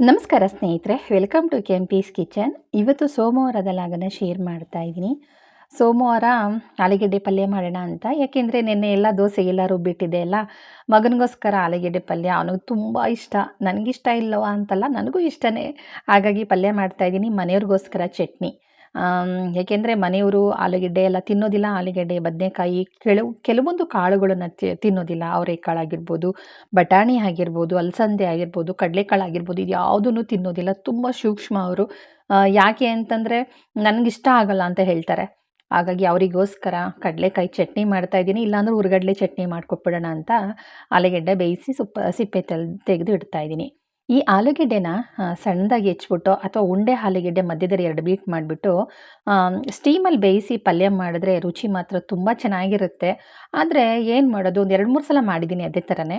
ನಮಸ್ಕಾರ ಸ್ನೇಹಿತರೆ welcome to K M peace kitchen ಇವತ್ತು ಸೋಮವಾರದ ಲಾಗನ ಶೇರ್ ಮಾಡ್ತಾ ಇದ್ದೀನಿ. ಸೋಮವಾರ ಆಲೂಗೆಡ್ಡೆ ಪಲ್ಯ ಮಾಡೋಣ ಅಂತ. ಯಾಕೆಂದರೆ ನಿನ್ನೆ ಎಲ್ಲ ದೋಸೆಗೆಲ್ಲ ರುಬ್ಬಿಟ್ಟಿದೆ ಅಲ್ಲ. ಮಗನಿಗೋಸ್ಕರ ಆಲೂಗೆಡ್ಡೆ ಪಲ್ಯ ಅವನಿಗೆ ತುಂಬ ಇಷ್ಟ. ನನಗಿಷ್ಟ ಇಲ್ಲವ ಅಂತಲ್ಲ ನನಗೂ ಇಷ್ಟನೇ. ಹಾಗಾಗಿ ಪಲ್ಯ ಮಾಡ್ತಾಯಿದ್ದೀನಿ ಮನೆಯವ್ರಿಗೋಸ್ಕರ ಚಟ್ನಿ. ಏಕೆಂದರೆ ಮನೆಯವರು ಆಲೂಗೆಡ್ಡೆ ಎಲ್ಲ ತಿನ್ನೋದಿಲ್ಲ, ಆಲೂಗೆಡ್ಡೆ, ಬದನೆಕಾಯಿ ಕೆಲವು ಕೆಲವೊಂದು ಕಾಳುಗಳನ್ನು ತಿನ್ನೋದಿಲ್ಲ. ಅವರೆಕಾಳು ಆಗಿರ್ಬೋದು, ಬಟಾಣಿ ಆಗಿರ್ಬೋದು, ಅಲಸಂದೆ ಆಗಿರ್ಬೋದು, ಕಡಲೆಕಾಳು ಆಗಿರ್ಬೋದು, ಇದು ಯಾವುದೂ ತಿನ್ನೋದಿಲ್ಲ. ತುಂಬ ಸೂಕ್ಷ್ಮ ಅವರು. ಯಾಕೆ ಅಂತಂದರೆ ನನಗಿಷ್ಟ ಆಗಲ್ಲ ಅಂತ ಹೇಳ್ತಾರೆ. ಹಾಗಾಗಿ ಅವರಿಗೋಸ್ಕರ ಕಡಲೆಕಾಯಿ ಚಟ್ನಿ ಮಾಡ್ತಾ ಇದ್ದೀನಿ. ಇಲ್ಲಾಂದ್ರೆ ಉರ್ಗಡ್ಲೆ ಚಟ್ನಿ ಮಾಡ್ಕೊಟ್ಬಿಡೋಣ ಅಂತ ಆಲೂಗೆಡ್ಡೆ ಬೇಯಿಸಿ ಸುಪ್ಪ, ಸಿಪ್ಪೆ ತೆಲ್ ತೆಗೆದು ಇಡ್ತಾ ಇದ್ದೀನಿ. ಈ ಆಲೂಗೆಡ್ಡೆನ ಸಣ್ಣದಾಗಿ ಹೆಚ್ಚಿಬಿಟ್ಟು ಅಥವಾ ಉಂಡೆ ಆಲೂಗೆಡ್ಡೆ ಮಧ್ಯದಲ್ಲಿ ಎರಡು ಬೀಟ್ ಮಾಡಿಬಿಟ್ಟು ಸ್ಟೀಮಲ್ಲಿ ಬೇಯಿಸಿ ಪಲ್ಯ ಮಾಡಿದ್ರೆ ರುಚಿ ಮಾತ್ರ ತುಂಬ ಚೆನ್ನಾಗಿರುತ್ತೆ. ಆದರೆ ಏನು ಮಾಡೋದು, ಒಂದು ಎರಡು ಮೂರು ಸಲ ಮಾಡಿದ್ದೀನಿ ಅದೇ ಥರನೇ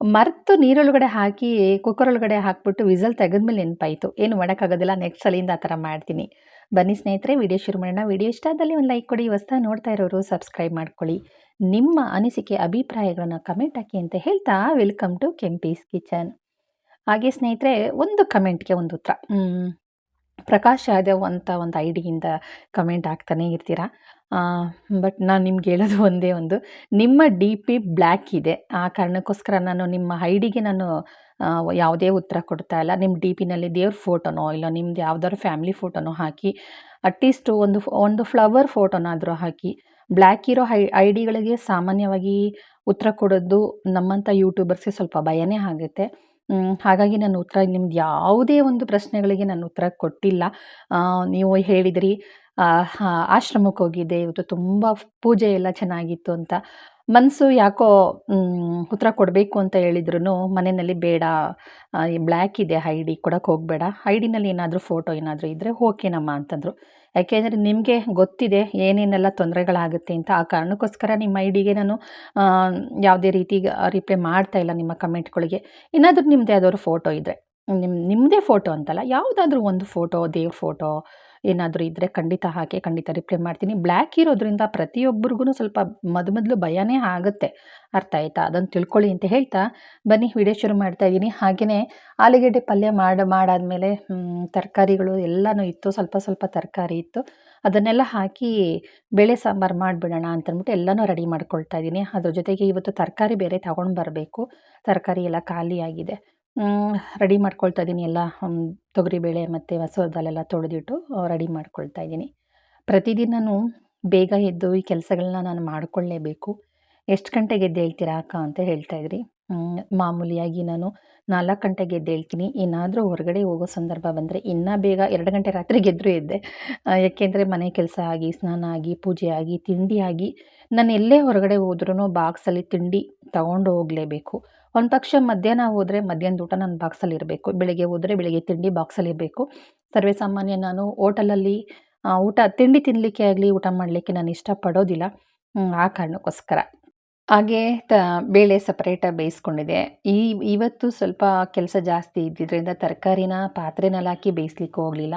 ಮರೆತು ನೀರೊಳಗಡೆ ಹಾಕಿ ಕುಕ್ಕರ್ ಒಳಗಡೆ ಹಾಕ್ಬಿಟ್ಟು ವಿಸಲ್ ತೆಗೆದ್ಮೇಲೆ ನೆನಪಾಯಿತು. ಏನು ಮಾಡೋಕ್ಕಾಗೋದಿಲ್ಲ ನೆಕ್ಸ್ಟ್ ಸಲಿಂದ ಆ ಥರ ಮಾಡ್ತೀನಿ. ಬನ್ನಿ ಸ್ನೇಹಿತರೆ, ವಿಡಿಯೋ ಶುರು ಮಾಡೋಣ. ವಿಡಿಯೋ ಇಷ್ಟ ಆದಲ್ಲಿ ಒಂದು ಲೈಕ್ ಕೊಡಿ ಹೊಸ್ತಾ ನೋಡ್ತಾ ಇರೋರು ಸಬ್ಸ್ಕ್ರೈಬ್ ಮಾಡ್ಕೊಳ್ಳಿ. ನಿಮ್ಮ ಅನಿಸಿಕೆ, ಅಭಿಪ್ರಾಯಗಳನ್ನು ಕಮೆಂಟ್ ಹಾಕಿ ಅಂತ ಹೇಳ್ತಾ ವೆಲ್ಕಮ್ ಟು ಕೆಂಪೀಸ್ ಕಿಚನ್ ಹಾಗೆ ಸ್ನೇಹಿತರೆ ಒಂದು ಕಮೆಂಟ್ಗೆ ಒಂದು ಉತ್ತರ. ಪ್ರಕಾಶ್ ಯಾದವ್ ಅಂತ ಒಂದು ಐ ಡಿಯಿಂದ ಕಮೆಂಟ್ ಹಾಕ್ತಾನೆ ಇರ್ತೀರಾ? ಬಟ್ ನಾನು ನಿಮ್ಗೆ ಹೇಳೋದು ಒಂದೇ ಒಂದು. ನಿಮ್ಮ ಡಿ ಪಿ ಬ್ಲ್ಯಾಕ್ ಇದೆ. ಆ ಕಾರಣಕ್ಕೋಸ್ಕರ ನಾನು ನಿಮ್ಮ ಐ ಡಿಗೆ ನಾನು ಯಾವುದೇ ಉತ್ತರ ಕೊಡ್ತಾ ಇಲ್ಲ. ನಿಮ್ಮ ಡಿ ಪಿನಲ್ಲಿ ದೇವ್ರ ಫೋಟೋನೋ ಇಲ್ಲ ನಿಮ್ದು ಯಾವ್ದಾದ್ರು ಫ್ಯಾಮಿಲಿ ಫೋಟೋನೋ ಹಾಕಿ ಅಟ್ಲೀಸ್ಟ್ ಒಂದು ಒಂದು ಫ್ಲವರ್ ಫೋಟೋನಾದರೂ ಹಾಕಿ ಬ್ಲ್ಯಾಕ್ ಇರೋ ಐ ಐ ಡಿಗಳಿಗೆ ಸಾಮಾನ್ಯವಾಗಿ ಉತ್ತರ ಕೊಡೋದು ನಮ್ಮಂಥ ಯೂಟ್ಯೂಬರ್ಸ್ಗೆ ಸ್ವಲ್ಪ ಭಯನೇ ಆಗುತ್ತೆ. ಹಾಗಾಗಿ ನಾನು ಉತ್ತರ ನಿಮ್ದು ಯಾವುದೇ ಒಂದು ಪ್ರಶ್ನೆಗಳಿಗೆ ನಾನು ಉತ್ತರ ಕೊಟ್ಟಿಲ್ಲ. ನೀವು ಹೇಳಿದಿರಿ ಆಶ್ರಮಕ್ಕೆ ಹೋಗಿದ್ದೆ, ಇವತ್ತು ತುಂಬ ಪೂಜೆ ಎಲ್ಲ ಚೆನ್ನಾಗಿತ್ತು ಅಂತ. ಮನಸ್ಸು ಯಾಕೋ ಉತ್ತರ ಕೊಡಬೇಕು ಅಂತ ಹೇಳಿದ್ರು ಮನೆಯಲ್ಲಿ ಬೇಡ ಬ್ಲ್ಯಾಕ್ ಇದೆ ಐ ಡಿ, ಕೊಡೋಕ್ಕೆ ಹೋಗಬೇಡ. ಐ ಡಿನಲ್ಲಿ ಏನಾದರೂ ಫೋಟೋ ಏನಾದರೂ ಇದ್ದರೆ ಓಕೆನಮ್ಮ ಅಂತಂದರು. ಯಾಕೆಂದರೆ ನಿಮಗೆ ಗೊತ್ತಿದೆ ಏನೇನೆಲ್ಲ ತೊಂದರೆಗಳಾಗುತ್ತೆ ಅಂತ. ಆ ಕಾರಣಕ್ಕೋಸ್ಕರ ನಿಮ್ಮ ಐ ಡಿಗೆ ನಾನು ಯಾವುದೇ ರೀತಿ ರಿಪ್ಲೈ ಮಾಡ್ತಾ ಇಲ್ಲ ನಿಮ್ಮ ಕಮೆಂಟ್ಗಳಿಗೆ. ಏನಾದರೂ ನಿಮ್ಮದೇ ಆದವರು ಫೋಟೋ ಇದ್ದರೆ ನಿಮ್ಮ ನಿಮ್ಮದೇ ಫೋಟೋ ಅಂತಲ್ಲ, ಯಾವುದಾದ್ರೂ ಒಂದು ಫೋಟೋ ದೇವ್ರ ಫೋಟೋ ಏನಾದರೂ ಇದ್ದರೆ ಖಂಡಿತ ಹಾಕಿ, ಖಂಡಿತ ರಿಪ್ಲೈ ಮಾಡ್ತೀನಿ. ಬ್ಲ್ಯಾಕ್ ಇರೋದ್ರಿಂದ ಪ್ರತಿಯೊಬ್ಬರಿಗೂ ಸ್ವಲ್ಪ ಮೊದ ಮೊದಲು ಭಯನೇ ಆಗುತ್ತೆ. ಅರ್ಥ ಆಯ್ತಾ? ಅದನ್ನು ತಿಳ್ಕೊಳ್ಳಿ ಅಂತ ಹೇಳ್ತಾ ಬನ್ನಿ ವಿಡಿಯೋ ಶುರು ಮಾಡ್ತಾ ಇದ್ದೀನಿ. ಹಾಗೆಯೇ ಆಲೂಗೆಡ್ಡೆ ಪಲ್ಯ ಮಾಡಿ, ಮಾಡಾದಮೇಲೆ ತರಕಾರಿಗಳು ಎಲ್ಲನೂ ಇತ್ತು. ಸ್ವಲ್ಪ ಸ್ವಲ್ಪ ತರಕಾರಿ ಇತ್ತು. ಅದನ್ನೆಲ್ಲ ಹಾಕಿ ಬೇಳೆ ಸಾಂಬಾರು ಮಾಡಿಬಿಡೋಣ ಅಂತಂದ್ಬಿಟ್ಟು ಎಲ್ಲನೂ ರೆಡಿ ಮಾಡ್ಕೊಳ್ತಾ ಇದ್ದೀನಿ. ಅದ್ರ ಜೊತೆಗೆ ಇವತ್ತು ತರಕಾರಿ ಬೇರೆ ತಗೊಂಡು ಬರಬೇಕು. ತರಕಾರಿ ಎಲ್ಲ ಖಾಲಿಯಾಗಿದೆ. ರೆಡಿ ಮಾಡ್ಕೊಳ್ತಾ ಇದ್ದೀನಿ ಎಲ್ಲ. ತೊಗರಿಬೇಳೆ ಮತ್ತು ಮಸೂರ್ ದಾಲೆಲ್ಲ ತೊಳೆದಿಟ್ಟು ರೆಡಿ ಮಾಡ್ಕೊಳ್ತಾ ಇದ್ದೀನಿ. ಪ್ರತಿದಿನವೂ ಬೇಗ ಎದ್ದು ಈ ಕೆಲಸಗಳನ್ನ ನಾನು ಮಾಡಿಕೊಳ್ಳೇಬೇಕು ಎಷ್ಟು ಗಂಟೆಗೆ ಎದ್ದೇಳ್ತೀರಾ ಅಕ್ಕ ಅಂತ ಹೇಳ್ತಾ ಇದ್ರಿ. ಮಾಮೂಲಿಯಾಗಿ ನಾನು ನಾಲ್ಕು ಗಂಟೆಗೆ ಎದ್ದೇಳ್ತೀನಿ ಏನಾದರೂ ಹೊರಗಡೆ ಹೋಗೋ ಸಂದರ್ಭ ಬಂದರೆ ಇನ್ನೂ ಬೇಗ ಎರಡು ಗಂಟೆ ರಾತ್ರಿ ಗೆದ್ದರೂ ಎದ್ದೆ. ಯಾಕೆಂದರೆ ಮನೆ ಕೆಲಸ ಆಗಿ, ಸ್ನಾನ ಆಗಿ, ಪೂಜೆ ಆಗಿ, ತಿಂಡಿ ನಾನು ಎಲ್ಲೇ ಹೊರಗಡೆ ಹೋದ್ರೂ ಬಾಕ್ಸಲ್ಲಿ ತಿಂಡಿ ತಗೊಂಡು ಹೋಗಲೇಬೇಕು. ಒಂದು ಪಕ್ಷ ಮಧ್ಯಾಹ್ನ ಹೋದರೆ ಮಧ್ಯಾಹ್ನದ ಊಟ ನನ್ನ ಬಾಕ್ಸಲ್ಲಿ ಇರಬೇಕು. ಬೆಳಿಗ್ಗೆ ಹೋದರೆ ಬೆಳಿಗ್ಗೆ ತಿಂಡಿ ಬಾಕ್ಸಲ್ಲಿ ಇರಬೇಕು. ಸರ್ವೇ ಸಾಮಾನ್ಯ ನಾನು ಹೋಟಲಲ್ಲಿ ಊಟ, ತಿಂಡಿ ತಿನ್ನಲಿಕ್ಕೆ ಆಗಲಿ ಊಟ ಮಾಡಲಿಕ್ಕೆ ನಾನು ಇಷ್ಟಪಡೋದಿಲ್ಲ. ಆ ಕಾರಣಕ್ಕೋಸ್ಕರ. ಹಾಗೆ ತ, ಬೇಳೆ ಸಪ್ರೇಟಾಗಿ ಬೇಯಿಸ್ಕೊಂಡಿದೆ. ಈ, ಇವತ್ತು ಸ್ವಲ್ಪ ಕೆಲಸ ಜಾಸ್ತಿ ಇದ್ದಿದ್ದರಿಂದ ತರಕಾರಿನ ಪಾತ್ರೆನಲ್ಲಿ ಹಾಕಿ ಬೇಯಿಸ್ಲಿಕ್ಕೆ ಹೋಗಲಿಲ್ಲ.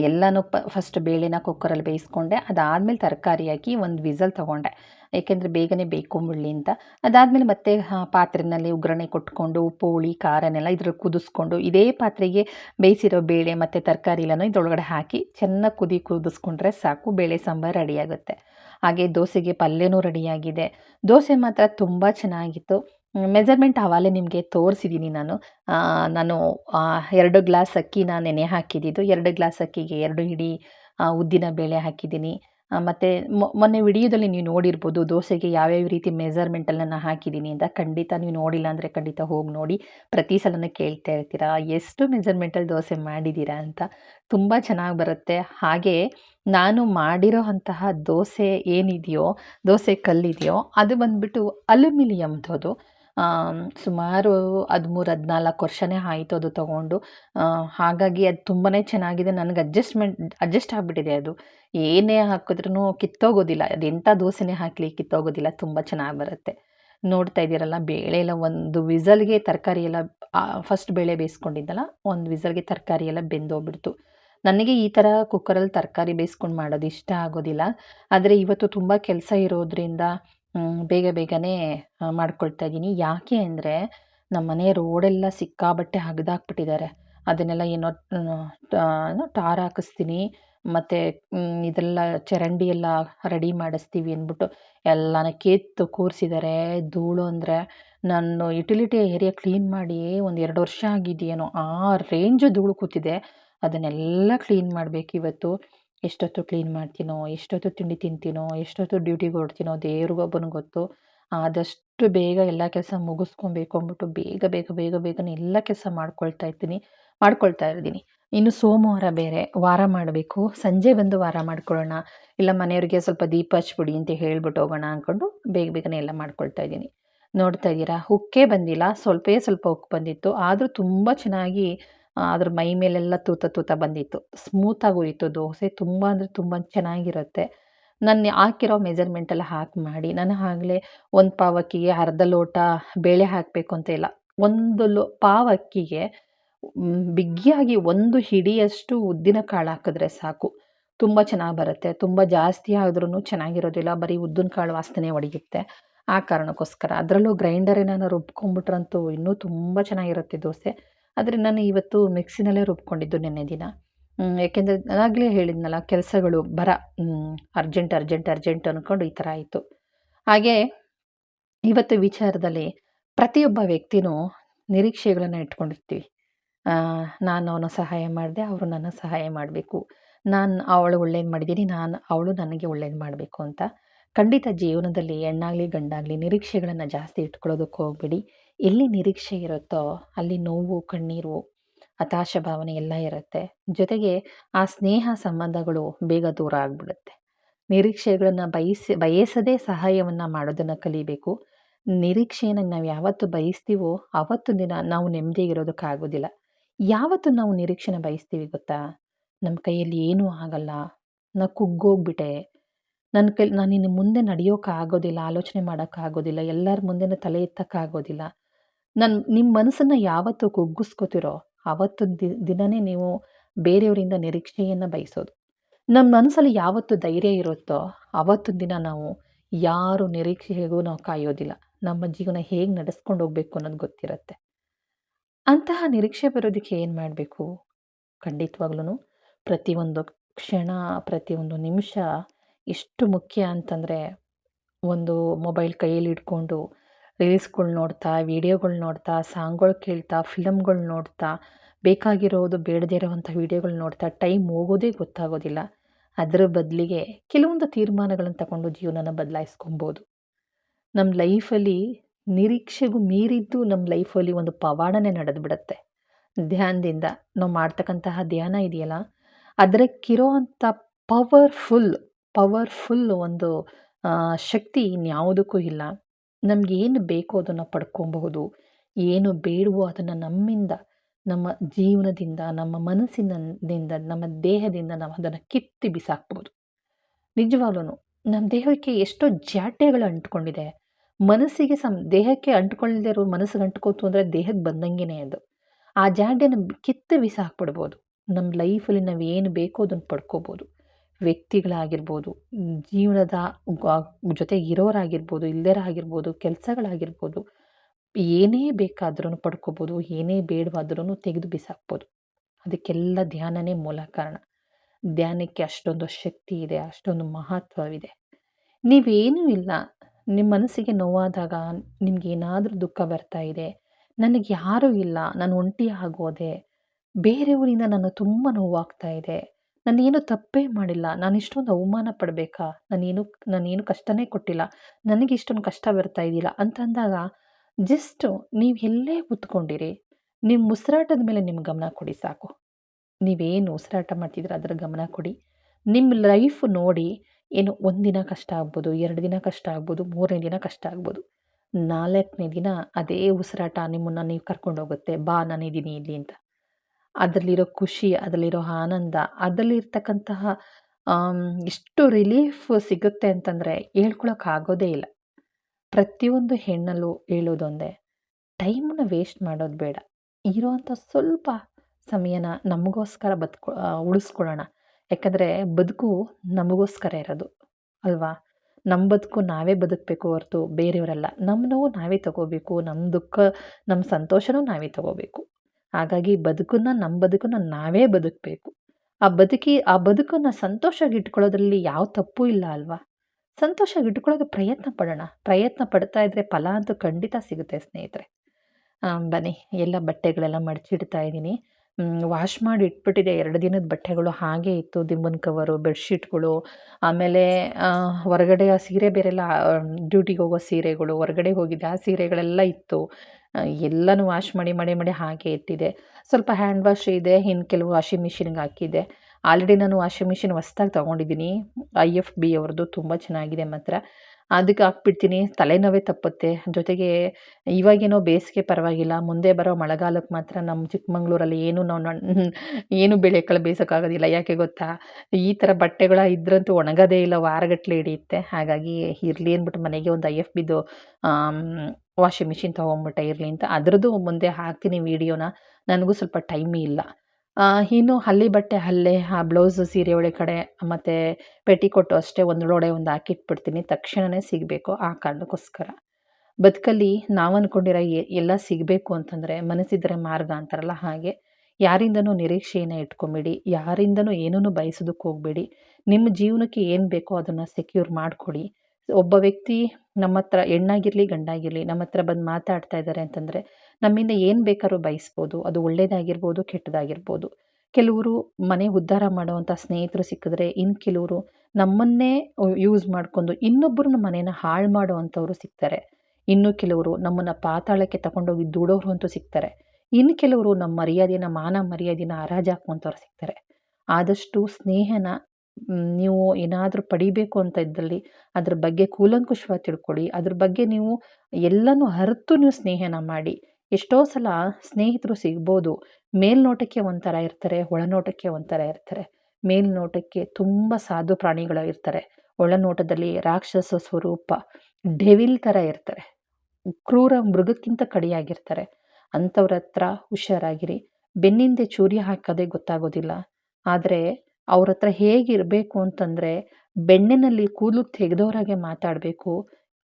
ಎಲ್ಲನೂ ಫಸ್ಟ್ ಬೇಳೆನ ಕುಕ್ಕರಲ್ಲಿ ಬೇಯಿಸ್ಕೊಂಡೆ. ಅದಾದಮೇಲೆ ತರಕಾರಿ ಹಾಕಿ ಒಂದು ವಿಸಲ್ ತೊಗೊಂಡೆ. ಏಕೆಂದರೆ ಬೇಗನೆ ಬೇಕು ಮುಳ್ಳಿ ಅಂತ. ಅದಾದಮೇಲೆ ಮತ್ತೆ ಪಾತ್ರೆನಲ್ಲಿ ಒಗ್ಗರಣೆ ಕೊಟ್ಕೊಂಡು ಉಪ್ಪು ಹುಳಿ ಖಾರನೆಲ್ಲ ಇದ್ರ ಕುದಿಸ್ಕೊಂಡು, ಇದೇ ಪಾತ್ರೆಗೆ ಬೇಯಿಸಿರೋ ಬೇಳೆ ಮತ್ತು ತರಕಾರಿ ಎಲ್ಲನೂ ಇದರೊಳಗಡೆ ಹಾಕಿ ಚೆನ್ನಾಗಿ ಕುದಿ ಕುದಿಸ್ಕೊಂಡ್ರೆ ಸಾಕು, ಬೇಳೆ, ಸಾಂಬಾರು ರೆಡಿಯಾಗುತ್ತೆ ಹಾಗೆ ದೋಸೆಗೆ ಪಲ್ಯನೂ ರೆಡಿಯಾಗಿದೆ ದೋಸೆ ಮಾತ್ರ ತುಂಬ ಚೆನ್ನಾಗಿತ್ತು. ಮೆಜರ್ಮೆಂಟ್ ಹವಾಲೆ ನಿಮಗೆ ತೋರಿಸಿದ್ದೀನಿ ನಾನು. ನಾನು ಎರಡು ಗ್ಲಾಸ್ ಅಕ್ಕಿನ ನೆನೆ ಹಾಕಿದ್ದಿದ್ದು ಎರಡು ಗ್ಲಾಸ್ ಅಕ್ಕಿಗೆ ಎರಡು ಹಿಡಿ ಉದ್ದಿನ ಬೇಳೆ ಹಾಕಿದ್ದೀನಿ. ಮತ್ತು ಮೊನ್ನೆ ವಿಡಿಯೋದಲ್ಲಿ ನೀವು ನೋಡಿರ್ಬೋದು ದೋಸೆಗೆ ಯಾವ್ಯಾವ ರೀತಿ ಮೆಜರ್ಮೆಂಟಲ್ಲಿ ನಾನು ಹಾಕಿದ್ದೀನಿ ಅಂತ. ಖಂಡಿತ ನೀವು ನೋಡಿಲ್ಲ ಅಂದರೆ ಖಂಡಿತ ಹೋಗಿ ನೋಡಿ. ಪ್ರತಿ ಸಲನ ಕೇಳ್ತಾ ಇರ್ತೀರಾ, ಎಷ್ಟು ಮೆಜರ್ಮೆಂಟಲ್ಲಿ ದೋಸೆ ಮಾಡಿದ್ದೀರಾ ಅಂತ. ತುಂಬ ಚೆನ್ನಾಗಿ ಬರುತ್ತೆ. ಹಾಗೆ ನಾನು ಮಾಡಿರೋ ಅಂತಹ ದೋಸೆ ಏನಿದೆಯೋ, ದೋಸೆ ಕಲ್ಲಿದೆಯೋ, ಅದು ಬಂದುಬಿಟ್ಟು ಅಲ್ಯೂಮಿನಿಯಮ್ದು ಸುಮಾರು ಹದಿಮೂರು, ಹದಿನಾಲ್ಕು ವರ್ಷನೇ ಆಯಿತು ಅದು ತೊಗೊಂಡು. ಹಾಗಾಗಿ ಅದು ತುಂಬಾ ಚೆನ್ನಾಗಿದೆ. ನನಗೆ ಅಡ್ಜಸ್ಟ್ಮೆಂಟ್ ಅಡ್ಜಸ್ಟ್ ಆಗಿಬಿಟ್ಟಿದೆ ಅದು. ಏನೇ ಹಾಕಿದ್ರೂ ಕಿತ್ತೋಗೋದಿಲ್ಲ. ಅದು ಎಂಥ ದೋಸೆನೇ ಹಾಕಲಿ, ಕಿತ್ತೋಗೋದಿಲ್ಲ. ತುಂಬ ಚೆನ್ನಾಗಿ ಬರುತ್ತೆ. ನೋಡ್ತಾ ಇದ್ದೀರಲ್ಲ, ಬೇಳೆ ಎಲ್ಲ ಒಂದು ವಿಸಲ್ಗೆ ತರಕಾರಿ ಎಲ್ಲ ಫಸ್ಟ್ ಬೇಳೆ ಬೇಯಿಸ್ಕೊಂಡಿದ್ದಲ್ಲ, ಒಂದು ವಿಸಲ್ಗೆ ತರಕಾರಿ ಎಲ್ಲ ಬೆಂದೋಗ್ಬಿಡ್ತು. ನನಗೆ ಈ ಥರ ಕುಕ್ಕರಲ್ಲಿ ತರಕಾರಿ ಬೇಯಿಸ್ಕೊಂಡು ಮಾಡೋದು ಇಷ್ಟ ಆಗೋದಿಲ್ಲ. ಆದರೆ ಇವತ್ತು ತುಂಬ ಕೆಲಸ ಇರೋದ್ರಿಂದ ಬೇಗ ಬೇಗನೆ ಮಾಡ್ಕೊಳ್ತಾ ಇದ್ದೀನಿ ಯಾಕೆ ಅಂದರೆ ನಮ್ಮ ಮನೆ ರೋಡೆಲ್ಲ ಸಿಕ್ಕಾಬಟ್ಟೆ ಹಗ್ದಾಕ್ಬಿಟ್ಟಿದ್ದಾರೆ. ಅದನ್ನೆಲ್ಲ ಏನೋ ಟಾರ್ ಹಾಕಿಸ್ತೀನಿ. ಮತ್ತು ಇದೆಲ್ಲ ಚರಂಡಿ ಎಲ್ಲ ರೆಡಿ ಮಾಡಿಸ್ತೀವಿ ಅಂದ್ಬಿಟ್ಟು ಎಲ್ಲನ ಕಿತ್ತು ಕೂರಿಸಿದ್ದಾರೆ. ಧೂಳು ಅಂದರೆ ನಾನು ಯುಟಿಲಿಟಿ ಏರಿಯಾ ಕ್ಲೀನ್ ಮಾಡಿ ಒಂದು ಎರಡು ವರ್ಷ ಆಗಿದೆಯೇನೋ ಆ ರೇಂಜು ಧೂಳು ಕೂತಿದೆ. ಅದನ್ನೆಲ್ಲ ಕ್ಲೀನ್ ಮಾಡಬೇಕು ಇವತ್ತು. ಎಷ್ಟೊತ್ತು ಕ್ಲೀನ್ ಮಾಡ್ತೀನೋ, ಎಷ್ಟೊತ್ತು ತಿಂಡಿ ತಿಂತೀನೋ, ಎಷ್ಟೊತ್ತು ಡ್ಯೂಟಿಗೆ ಹೊರಡ್ತೀನೋ ದೇವ್ರಿಗೊಬ್ಬನ ಗೊತ್ತು. ಆದಷ್ಟು ಬೇಗ ಎಲ್ಲ ಕೆಲಸ ಮುಗಿಸ್ಕೊಬೇಕು ಅಂದ್ಬಿಟ್ಟು ಬೇಗ ಬೇಗ ಬೇಗ ಬೇಗನೆ ಎಲ್ಲ ಕೆಲಸ ಮಾಡ್ಕೊಳ್ತಾ ಇರ್ತೀನಿ ಮಾಡ್ಕೊಳ್ತಾ ಇರ್ತೀನಿ ಇನ್ನು ಸೋಮವಾರ ಬೇರೆ ವಾರ ಮಾಡಬೇಕು. ಸಂಜೆ ಬಂದು ವಾರ ಮಾಡ್ಕೊಳ್ಳೋಣ. ಇಲ್ಲ ಮನೆಯವ್ರಿಗೆ ಸ್ವಲ್ಪ ದೀಪ ಹಚ್ಬಿಡಿ ಅಂತ ಹೇಳ್ಬಿಟ್ಟು ಹೋಗೋಣ ಅಂದ್ಕೊಂಡು ಬೇಗ ಬೇಗನೆ ಎಲ್ಲ ಮಾಡ್ಕೊಳ್ತಾ ಇದ್ದೀನಿ. ನೋಡ್ತಾ ಇದ್ದೀರಾ? ಹುಕ್ಕೇ ಬಂದಿಲ್ಲ. ಸ್ವಲ್ಪೇ ಸ್ವಲ್ಪ ಉಕ್ಕು ಬಂದಿತ್ತು. ಆದರೂ ತುಂಬ ಚೆನ್ನಾಗಿ ಅದ್ರ ಮೈ ಮೇಲೆಲ್ಲ ತೂತ ತೂತ ಬಂದಿತ್ತು. ಸ್ಮೂತಾಗಿ ಹೋಯಿತು ದೋಸೆ, ತುಂಬ ಅಂದರೆ ತುಂಬ ಚೆನ್ನಾಗಿರುತ್ತೆ. ನಾನು ಹಾಕಿರೋ ಮೆಜರ್ಮೆಂಟೆಲ್ಲ ಹಾಕಿ ಮಾಡಿ, ನಾನು ಆಗಲೇ ಒಂದು ಪಾವಕ್ಕಿಗೆ ಅರ್ಧ ಲೋಟ ಬೇಳೆ ಹಾಕಬೇಕು ಅಂತ ಇಲ್ಲ, ಒಂದು ಲೋ ಪಾವಕ್ಕಿಗೆ ಬಿಗಿಯಾಗಿ ಒಂದು ಹಿಡಿಯಷ್ಟು ಉದ್ದಿನ ಕಾಳು ಹಾಕಿದ್ರೆ ಸಾಕು. ತುಂಬ ಚೆನ್ನಾಗಿ ಬರುತ್ತೆ, ತುಂಬ ಜಾಸ್ತಿ ಆದ್ರೂ ಚೆನ್ನಾಗಿರೋದಿಲ್ಲ, ಬರೀ ಉದ್ದಿನ ಕಾಳು ವಾಸನೆ ಹೊಡೆಯುತ್ತೆ ಆ ಕಾರಣಕ್ಕೋಸ್ಕರ. ಅದರಲ್ಲೂ ಗ್ರೈಂಡರ್ ನಾನು ರುಬ್ಕೊಂಡ್ಬಿಟ್ರಂತೂ ಇನ್ನೂ ತುಂಬ ಚೆನ್ನಾಗಿರುತ್ತೆ ದೋಸೆ. ಆದರೆ ನಾನು ಇವತ್ತು ಮಿಕ್ಸಿನಲ್ಲೇ ರುಬ್ಕೊಂಡಿದ್ದು ನೆನ್ನೆ ದಿನ. ಯಾಕೆಂದರೆ ನಾನಾಗಲೇ ಹೇಳಿದ್ನಲ್ಲ ಕೆಲಸಗಳು ಬರ. ಅರ್ಜೆಂಟ್ ಅರ್ಜೆಂಟ್ ಅರ್ಜೆಂಟ್ ಅಂದ್ಕೊಂಡು ಈ ಥರ ಆಯಿತು. ಹಾಗೆ ಇವತ್ತು ವಿಚಾರದಲ್ಲಿ ಪ್ರತಿಯೊಬ್ಬ ವ್ಯಕ್ತಿನೂ ನಿರೀಕ್ಷೆಗಳನ್ನು ಇಟ್ಕೊಂಡಿರ್ತೀವಿ. ನಾನು ಅವನ ಸಹಾಯ ಮಾಡಿದೆ, ಅವರು ನನ್ನ ಸಹಾಯ ಮಾಡಬೇಕು. ನಾನು ಅವಳು ಒಳ್ಳೇದು ಮಾಡಿದ್ದೀನಿ ನಾನು ಅವಳು ನನಗೆ ಒಳ್ಳೇದು ಮಾಡಬೇಕು ಅಂತ. ಖಂಡಿತ ಜೀವನದಲ್ಲಿ ಹೆಣ್ಣಾಗಲಿ ಗಂಡಾಗಲಿ ನಿರೀಕ್ಷೆಗಳನ್ನು ಜಾಸ್ತಿ ಇಟ್ಕೊಳ್ಳೋದಕ್ಕೆ ಹೋಗ್ಬೇಡಿ. ಎಲ್ಲಿ ನಿರೀಕ್ಷೆ ಇರುತ್ತೋ, ಅಲ್ಲಿ ನೋವು, ಕಣ್ಣೀರು, ಹತಾಶ ಭಾವನೆ ಎಲ್ಲ ಇರುತ್ತೆ. ಜೊತೆಗೆ ಆ ಸ್ನೇಹ ಸಂಬಂಧಗಳು ಬೇಗ ದೂರ ಆಗಿಬಿಡುತ್ತೆ. ನಿರೀಕ್ಷೆಗಳನ್ನು ಬಯಸಿ, ಬಯಸದೇ ಸಹಾಯವನ್ನು ಮಾಡೋದನ್ನು ಕಲಿಬೇಕು. ನಿರೀಕ್ಷೆಯನ್ನು ನಾವು ಯಾವತ್ತು ಬಯಸ್ತೀವೋ, ಅವತ್ತು ದಿನ ನಾವು ನೆಮ್ಮದಿ ಇರೋದಕ್ಕಾಗೋದಿಲ್ಲ ಯಾವತ್ತು ನಾವು ನಿರೀಕ್ಷೆನ ಬಯಸ್ತೀವಿ ಗೊತ್ತಾ? ನಮ್ಮ ಕೈಯಲ್ಲಿ ಏನೂ ಆಗಲ್ಲ. ನಾ ಕುಗ್ಗೋಗ್ಬಿಟ್ಟೆ. ನನ್ನ ಕೈ, ನಾನು ಇನ್ನು ಮುಂದೆ ನಡೆಯೋಕ್ಕಾಗೋದಿಲ್ಲ ಆಲೋಚನೆ ಮಾಡೋಕ್ಕಾಗೋದಿಲ್ಲ ಎಲ್ಲರ ಮುಂದೆನೂ ತಲೆ ಎತ್ತಕ್ಕಾಗೋದಿಲ್ಲ ನನ್ನ ನಿಮ್ಮ ಮನಸ್ಸನ್ನು ಯಾವತ್ತು ಕುಗ್ಗಿಸ್ಕೋತಿರೋ ಆವತ್ತು ದಿನನೇ ನೀವು ಬೇರೆಯವರಿಂದ ನಿರೀಕ್ಷೆಯನ್ನು ಬಯಸೋದು. ನಮ್ಮ ಮನಸ್ಸಲ್ಲಿ ಯಾವತ್ತು ಧೈರ್ಯ ಇರುತ್ತೋ ಆವತ್ತು ದಿನ ನಾವು ಯಾರು ನಿರೀಕ್ಷೆಗೂ ನಾವು ಕಾಯೋದಿಲ್ಲ. ನಮ್ಮ ಜೀವನ ಹೇಗೆ ನಡೆಸ್ಕೊಂಡು ಹೋಗಬೇಕು ಅನ್ನೋದು ಗೊತ್ತಿರುತ್ತೆ. ಅಂತಹ ನಿರೀಕ್ಷೆ ಬರೋದಕ್ಕೆ ಏನು ಮಾಡಬೇಕು? ಖಂಡಿತವಾಗ್ಲೂ ಪ್ರತಿಯೊಂದು ಕ್ಷಣ, ಪ್ರತಿಯೊಂದು ನಿಮಿಷ ಎಷ್ಟು ಮುಖ್ಯ ಅಂತಂದರೆ ಒಂದು ಮೊಬೈಲ್ ಕೈಯಲ್ಲಿ ಇಟ್ಕೊಂಡು ರೀಲ್ಸ್ಗಳು ನೋಡ್ತಾ, ವೀಡಿಯೋಗಳು ನೋಡ್ತಾ, ಸಾಂಗ್ಗಳು ಕೇಳ್ತಾ, ಫಿಲಮ್ಗಳು ನೋಡ್ತಾ, ಬೇಕಾಗಿರೋದು ಬೇಡದೇ ಇರೋವಂಥ ವೀಡಿಯೋಗಳು ನೋಡ್ತಾ, ಟೈಮ್ ಹೋಗೋದೇ ಗೊತ್ತಾಗೋದಿಲ್ಲ. ಅದರ ಬದಲಿಗೆ ಕೆಲವೊಂದು ತೀರ್ಮಾನಗಳನ್ನು ತಗೊಂಡು ಜೀವನನ ಬದಲಾಯಿಸ್ಕೊಬೋದು. ನಮ್ಮ ಲೈಫಲ್ಲಿ ನಿರೀಕ್ಷೆಗೂ ಮೀರಿದ್ದು ನಮ್ಮ ಲೈಫಲ್ಲಿ ಒಂದು ಪವಾಡನೇ ನಡೆದು ಬಿಡುತ್ತೆ ಧ್ಯಾನದಿಂದ ನಾವು ಮಾಡ್ತಕ್ಕಂತಹ ಧ್ಯಾನ ಇದೆಯಲ್ಲ ಅದಕ್ಕಿರೋ ಅಂಥ ಪವರ್ಫುಲ್ ಪವರ್ಫುಲ್ ಒಂದು ಶಕ್ತಿ ಇನ್ಯಾವುದಕ್ಕೂ ಇಲ್ಲ. ನಮ್ಗೆ ಏನು ಬೇಕೋ ಅದನ್ನು ಪಡ್ಕೊಬಹುದು. ಏನು ಬೇಡವೋ ಅದನ್ನು ನಮ್ಮಿಂದ, ನಮ್ಮ ಜೀವನದಿಂದ, ನಮ್ಮ ಮನಸ್ಸಿನಿಂದ, ನಮ್ಮ ದೇಹದಿಂದ ನಾವು ಅದನ್ನು ಕಿತ್ತಿ ಬಿಸಾಕ್ಬೋದು ನಿಜವಾಗ್ಲೂ ನಮ್ಮ ದೇಹಕ್ಕೆ ಎಷ್ಟೋ ಜಾಟ್ಯಗಳು ಅಂಟ್ಕೊಂಡಿದೆ. ಮನಸ್ಸಿಗೆ ಸಂ, ದೇಹಕ್ಕೆ ಅಂಟ್ಕೊಳ್ಳದೇ ಇರೋ ಮನಸ್ಸಿಗೆ ಅಂಟ್ಕೋತು ಅಂದರೆ ದೇಹಕ್ಕೆ ಬಂದಂಗೆ ಅದು. ಆ ಜಾಡ್ಯನ ಕಿತ್ತು ಬಿಸಾಕ್ಬಿಡ್ಬೋದು. ನಮ್ಮ ಲೈಫಲ್ಲಿ ನಾವು ಏನು ಬೇಕೋ ಅದನ್ನು ಪಡ್ಕೋಬೋದು ವ್ಯಕ್ತಿಗಳಾಗಿರ್ಬೋದು, ಜೀವನದ ಜೊತೆ ಇರೋರಾಗಿರ್ಬೋದು ಇಲ್ಲದರಾಗಿರ್ಬೋದು ಕೆಲಸಗಳಾಗಿರ್ಬೋದು, ಏನೇ ಬೇಕಾದ್ರೂ ಪಡ್ಕೋಬೋದು, ಏನೇ ಬೇಡವಾದ್ರೂ ತೆಗೆದು ಬಿಸಾಕ್ಬೋದು. ಅದಕ್ಕೆಲ್ಲ ಧ್ಯಾನನೇ ಮೂಲ ಕಾರಣ. ಧ್ಯಾನಕ್ಕೆ ಅಷ್ಟೊಂದು ಶಕ್ತಿ ಇದೆ, ಅಷ್ಟೊಂದು ಮಹತ್ವವಿದೆ. ನೀವೇನೂ ಇಲ್ಲ. ನಿಮ್ಮ ಮನಸ್ಸಿಗೆ ನೋವಾದಾಗ ನಿಮಗೇನಾದರೂ ದುಃಖ ಬರ್ತಾ ಇದೆ. ನನಗೆ ಯಾರೂ ಇಲ್ಲ. ನಾನು ಒಂಟಿ ಆಗೋದೆ ಬೇರೆಯವರಿಂದ ನಾನು ತುಂಬ ನೋವಾಗ್ತಾ ಇದೆ. ನಾನೇನು ತಪ್ಪೇ ಮಾಡಿಲ್ಲ. ನಾನು ಇಷ್ಟೊಂದು ಅವಮಾನ ಪಡಬೇಕಾ? ನಾನೇನು ನಾನೇನು ಕಷ್ಟನೇ ಕೊಟ್ಟಿಲ್ಲ. ನನಗೆ ಇಷ್ಟೊಂದು ಕಷ್ಟ ಬರ್ತಾ ಇದ್ದಿಲ್ಲ ಅಂತಂದಾಗ ಜಸ್ಟು ನೀವು ಎಲ್ಲೇ ಕೂತ್ಕೊಂಡಿರಿ, ನಿಮ್ಮ ಉಸಿರಾಟದ ಮೇಲೆ ನಿಮ್ಮ ಗಮನ ಕೊಡಿ ಸಾಕು. ನೀವೇನು ಉಸಿರಾಟ ಮಾಡ್ತಿದ್ರೆ ಅದರ ಗಮನ ಕೊಡಿ. ನಿಮ್ಮ ಲೈಫ್ ನೋಡಿ ಏನು ಒಂದಿನ ಕಷ್ಟ ಆಗ್ಬೋದು, ಎರಡು ದಿನ ಕಷ್ಟ ಆಗ್ಬೋದು, ಮೂರನೇ ದಿನ ಕಷ್ಟ ಆಗ್ಬೋದು. ನಾಲ್ಕನೇ ದಿನ ಅದೇ ಉಸಿರಾಟ ನಿಮ್ಮನ್ನು ನೀವು ಕರ್ಕೊಂಡೋಗುತ್ತೆ. ಬಾ, ನಾನಿದ್ದೀನಿ ಇಲ್ಲಿ ಅಂತ. ಅದರಲ್ಲಿರೋ ಖುಷಿ, ಅದರಲ್ಲಿರೋ ಆನಂದ, ಅದರಲ್ಲಿರ್ತಕ್ಕಂತಹ ಎಷ್ಟು ರಿಲೀಫ್ ಸಿಗುತ್ತೆ ಅಂತಂದರೆ ಹೇಳ್ಕೊಳಕ್ಕಾಗೋದೇ ಇಲ್ಲ. ಪ್ರತಿಯೊಂದು ಹೆಣ್ಣಲ್ಲೂ ಹೇಳೋದೊಂದೇ, ಟೈಮನ್ನ ವೇಸ್ಟ್ ಮಾಡೋದು ಬೇಡ. ಇರೋವಂಥ ಸ್ವಲ್ಪ ಸಮಯನ ನಮಗೋಸ್ಕರ ಬದುಕೊ ಉಳಿಸ್ಕೊಳ್ಳೋಣ. ಯಾಕಂದರೆ ಬದುಕು ನಮಗೋಸ್ಕರ ಇರೋದು, ಅಲ್ವಾ? ನಮ್ಮ ಬದುಕು ನಾವೇ ಬದುಕಬೇಕು ಹೊರತು ಬೇರೆಯವರಲ್ಲ. ನಮ್ಮ ನೋವು ನಾವೇ ತಗೋಬೇಕು ನಮ್ಮ ದುಃಖ ನಮ್ಮ ಸಂತೋಷನೂ ನಾವೇ ತಗೋಬೇಕು. ಹಾಗಾಗಿ ಬದುಕನ್ನು ನಮ್ಮ ಬದುಕನ್ನು ನಾವೇ ಬದುಕಬೇಕು. ಆ ಬದುಕಿ, ಆ ಬದುಕನ್ನು ಸಂತೋಷವಾಗಿ ಇಟ್ಕೊಳ್ಳೋದ್ರಲ್ಲಿ ಯಾವ ತಪ್ಪು ಇಲ್ಲ ಅಲ್ವಾ? ಸಂತೋಷವಾಗಿ ಇಟ್ಕೊಳ್ಳೋಕೆ ಪ್ರಯತ್ನ ಪಡೋಣ. ಪ್ರಯತ್ನ ಪಡ್ತಾ ಇದ್ದರೆ ಫಲ ಅಂತೂ ಖಂಡಿತ ಸಿಗುತ್ತೆ ಸ್ನೇಹಿತರೆ. ಬನ್ನಿ, ಎಲ್ಲ ಬಟ್ಟೆಗಳೆಲ್ಲ ಮಡಚಿಡ್ತಾ ಇದ್ದೀನಿ. ವಾಶ್ ಮಾಡಿ ಇಟ್ಬಿಟ್ಟಿದೆ. ಎರಡು ದಿನದ ಬಟ್ಟೆಗಳು ಹಾಗೆ ಇತ್ತು. ದಿಂಬನ ಕವರು ಬೆಡ್ಶೀಟ್ಗಳು ಆಮೇಲೆ ಹೊರಗಡೆ ಆ ಸೀರೆ ಬೇರೆಲ್ಲ ಡ್ಯೂಟಿಗೆ ಹೋಗೋ ಸೀರೆಗಳು, ಹೊರಗಡೆ ಹೋಗಿದ್ದೆ ಆ ಸೀರೆಗಳೆಲ್ಲ ಇತ್ತು. ಎಲ್ಲನೂ ವಾಶ್ ಮಾಡಿ ಮಾಡಿ ಮಾಡಿ ಹಾಗೆ ಇಟ್ಟಿದೆ. ಸ್ವಲ್ಪ ಹ್ಯಾಂಡ್ ವಾಶ್ ಇದೆ, ಇನ್ನು ಕೆಲವು ವಾಷಿಂಗ್ ಮಿಷಿನ್ಗೆ ಹಾಕಿದ್ದೆ ಆಲ್ರೆಡಿ ನಾನು ವಾಷಿಂಗ್ ಮಿಷಿನ್ ಹೊಸ್ದಾಗಿ ತೊಗೊಂಡಿದ್ದೀನಿ. ಐ ಎಫ್ ಬಿ ಅವ್ರದ್ದು ತುಂಬ ಚೆನ್ನಾಗಿದೆ ಮಾತ್ರ. ಅದಕ್ಕೆ ಹಾಕ್ಬಿಡ್ತೀನಿ. ತಲೆನೋವೇ ತಪ್ಪುತ್ತೆ. ಜೊತೆಗೆ ಇವಾಗೇನೋ ಬೇಸಿಗೆ ಪರವಾಗಿಲ್ಲ. ಮುಂದೆ ಬರೋ ಮಳೆಗಾಲಕ್ಕೆ ಮಾತ್ರ ನಮ್ಮ ಚಿಕ್ಕಮಂಗ್ಳೂರಲ್ಲಿ ಏನು ನಾವು ಏನು ಬೆಳೆಕಳು ಬೇಯಿಸೋಕ್ಕಾಗೋದಿಲ್ಲ ಯಾಕೆ ಗೊತ್ತಾ? ಈ ಥರ ಬಟ್ಟೆಗಳ ಇದ್ರಂತೂ ಒಣಗೋದೇ ಇಲ್ಲ. ವಾರಗಟ್ಟಲೆ ಹಿಡಿಯುತ್ತೆ. ಹಾಗಾಗಿ ಇರಲಿ ಅಂದ್ಬಿಟ್ಟು ಮನೆಗೆ ಒಂದು ಐ ಎಫ್ ಬಿದು ವಾಷಿಂಗ್ ಮಿಷಿನ್ ತೊಗೊಂಬಿಟ್ಟೆ ಇರಲಿ ಅಂತ. ಅದರದ್ದು ಮುಂದೆ ಹಾಕ್ತೀನಿ ವೀಡಿಯೋನ. ನನಗೂ ಸ್ವಲ್ಪ ಟೈಮೇ ಇಲ್ಲ. ಇನ್ನು ಹಲ್ಲಿ ಬಟ್ಟೆ ಅಲ್ಲೇ ಆ ಬ್ಲೌಸು ಸೀರೆ ಒಳಗಡೆ ಮತ್ತು ಪೆಟಿಕೋಟು ಅಷ್ಟೇ ಒಂದರೊಳಗಡೆ ಒಂದು ಹಾಕಿಟ್ಬಿಡ್ತೀನಿ ತಕ್ಷಣವೇ ಸಿಗಬೇಕು ಆ ಕಾರಣಕ್ಕೋಸ್ಕರ. ಬದುಕಲ್ಲಿ ನಾವು ಅಂದ್ಕೊಂಡಿರೋ ಎಲ್ಲ ಸಿಗಬೇಕು ಅಂತಂದರೆ ಮನಸ್ಸಿದ್ರೆ ಮಾರ್ಗ ಅಂತಾರಲ್ಲ ಹಾಗೆ. ಯಾರಿಂದನೂ ನಿರೀಕ್ಷೆಯನ್ನು ಇಟ್ಕೊಂಬೇಡಿ. ಯಾರಿಂದನೂ ಏನೂ ಬಯಸೋದಕ್ಕೆ ಹೋಗಬೇಡಿ. ನಿಮ್ಮ ಜೀವನಕ್ಕೆ ಏನು ಬೇಕೋ ಅದನ್ನು ಸೆಕ್ಯೂರ್ ಮಾಡಿಕೊಡಿ. ಒಬ್ಬ ವ್ಯಕ್ತಿ ನಮ್ಮ ಹತ್ರ ಹೆಣ್ಣಾಗಿರಲಿ ಗಂಡಾಗಿರಲಿ, ನಮ್ಮ ಹತ್ರ ಬಂದು ಮಾತಾಡ್ತಾ ಇದ್ದಾರೆ ಅಂತಂದರೆ ನಮ್ಮಿಂದ ಏನು ಬೇಕಾದ್ರೂ ಬಯಸ್ಬೋದು, ಅದು ಒಳ್ಳೇದಾಗಿರ್ಬೋದು, ಕೆಟ್ಟದಾಗಿರ್ಬೋದು. ಕೆಲವರು ಮನೆ ಉದ್ಧಾರ ಮಾಡುವಂಥ ಸ್ನೇಹಿತರು ಸಿಕ್ಕಿದ್ರೆ ಇನ್ನು ಕೆಲವರು ನಮ್ಮನ್ನೇ ಯೂಸ್ ಮಾಡಿಕೊಂಡು ಇನ್ನೊಬ್ಬರನ್ನ ಮನೇನ ಹಾಳು ಮಾಡುವಂಥವ್ರು ಸಿಗ್ತಾರೆ ಇನ್ನು ಕೆಲವರು ನಮ್ಮನ್ನು ಪಾತಾಳಕ್ಕೆ ತಗೊಂಡೋಗಿ ದುಡೋರು ಅಂತೂ ಸಿಗ್ತಾರೆ ಇನ್ನು ಕೆಲವರು ನಮ್ಮ ಮರ್ಯಾದೆನ, ಮಾನ ಮರ್ಯಾದೆನ ಹರಾಜಾಕುವಂಥವ್ರು ಸಿಗ್ತಾರೆ ಆದಷ್ಟು ಸ್ನೇಹನ ನೀವು ಏನಾದರೂ ಪಡಿಬೇಕು ಅಂತ ಇದ್ದಲ್ಲಿ ಅದ್ರ ಬಗ್ಗೆ ಕೂಲಂಕುಷವಾಗಿ ತಿಳ್ಕೊಳ್ಳಿ. ಅದ್ರ ಬಗ್ಗೆ ನೀವು ಎಲ್ಲನೂ ಹರತು ನೀವು ಸ್ನೇಹನ ಮಾಡಿ. ಎಷ್ಟೋ ಸಲ ಸ್ನೇಹಿತರು ಸಿಗ್ಬೋದು, ಮೇಲ್ನೋಟಕ್ಕೆ ಒಂಥರ ಇರ್ತಾರೆ, ಒಳನೋಟಕ್ಕೆ ಒಂಥರ ಇರ್ತಾರೆ. ಮೇಲ್ನೋಟಕ್ಕೆ ತುಂಬ ಸಾಧು ಪ್ರಾಣಿಗಳು ಇರ್ತಾರೆ. ಒಳನೋಟದಲ್ಲಿ ರಾಕ್ಷಸ ಸ್ವರೂಪ, ಡೆವಿಲ್ ಥರ ಇರ್ತಾರೆ. ಕ್ರೂರ ಮೃಗಕ್ಕಿಂತ ಕಡಿಯಾಗಿರ್ತಾರೆ. ಅಂಥವ್ರ ಹತ್ರ ಹುಷಾರಾಗಿರಿ. ಬೆನ್ನಿಂದೆ ಚೂರಿ ಹಾಕೋದೇ ಗೊತ್ತಾಗೋದಿಲ್ಲ. ಆದರೆ ಅವ್ರ ಹತ್ರ ಹೇಗಿರಬೇಕು ಅಂತಂದರೆ ಬೆಣ್ಣೆನಲ್ಲಿ ಕೂದಲು ತೆಗೆದವರಾಗೆ ಮಾತಾಡಬೇಕು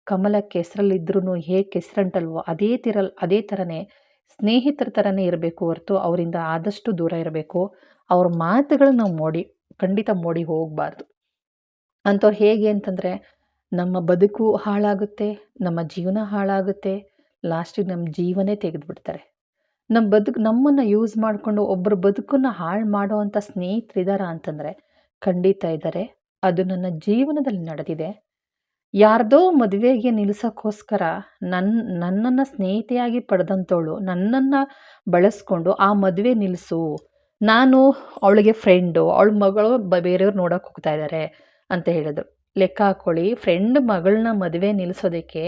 ಕಮಲ ಕೆಸರಲ್ಲಿದ್ರೂ ಹೇಗೆ ಕೆಸರಂಟಲ್ವೋ ಅದೇ ತಿರಲ್, ಅದೇ ಥರನೇ ಸ್ನೇಹಿತರ ಥರನೇ ಇರಬೇಕು ಹೊರತು ಅವರಿಂದ ಆದಷ್ಟು ದೂರ ಇರಬೇಕು. ಅವ್ರ ಮಾತುಗಳನ್ನ ನಾವು ಮೋಡಿ, ಖಂಡಿತ ಮೋಡಿ ಹೋಗಬಾರ್ದು. ಅಂಥವ್ರು ಹೇಗೆ ಅಂತಂದರೆ, ನಮ್ಮ ಬದುಕು ಹಾಳಾಗುತ್ತೆ, ನಮ್ಮ ಜೀವನ ಹಾಳಾಗುತ್ತೆ ಲಾಸ್ಟಿಗೆ ನಮ್ಮ ಜೀವನೇ ತೆಗೆದುಬಿಡ್ತಾರೆ. ನಮ್ಮ ಬದುಕು, ನಮ್ಮನ್ನು ಯೂಸ್ ಮಾಡಿಕೊಂಡು ಒಬ್ಬರ ಬದುಕನ್ನು ಹಾಳು ಮಾಡುವಂಥ ಸ್ನೇಹಿತರಿದ್ದಾರಾ ಅಂತಂದರೆ, ಖಂಡಿತ ಇದ್ದಾರೆ ಅದು ನನ್ನ ಜೀವನದಲ್ಲಿ ನಡೆದಿದೆ. ಯಾರ್ದೋ ಮದುವೆಗೆ ನಿಲ್ಸೋಕ್ಕೋಸ್ಕರ ನನ್ನ ನನ್ನನ್ನು ಸ್ನೇಹಿತೆಯಾಗಿ ಪಡೆದಂಥವಳು ನನ್ನನ್ನು ಬಳಸ್ಕೊಂಡು ಆ ಮದುವೆ ನಿಲ್ಲಿಸು ನಾನು ಅವಳಿಗೆ ಫ್ರೆಂಡು ಅವಳ ಮಗಳು ಬೇರೆಯವ್ರು ನೋಡೋಕೆ ಹೋಗ್ತಾ ಇದ್ದಾರೆ ಅಂತ ಹೇಳಿದ್ರು. ಲೆಕ್ಕ ಹಾಕ್ಕೊಳ್ಳಿ ಫ್ರೆಂಡ್ ಮಗಳನ್ನ ಮದುವೆ ನಿಲ್ಲಿಸೋದಕ್ಕೆ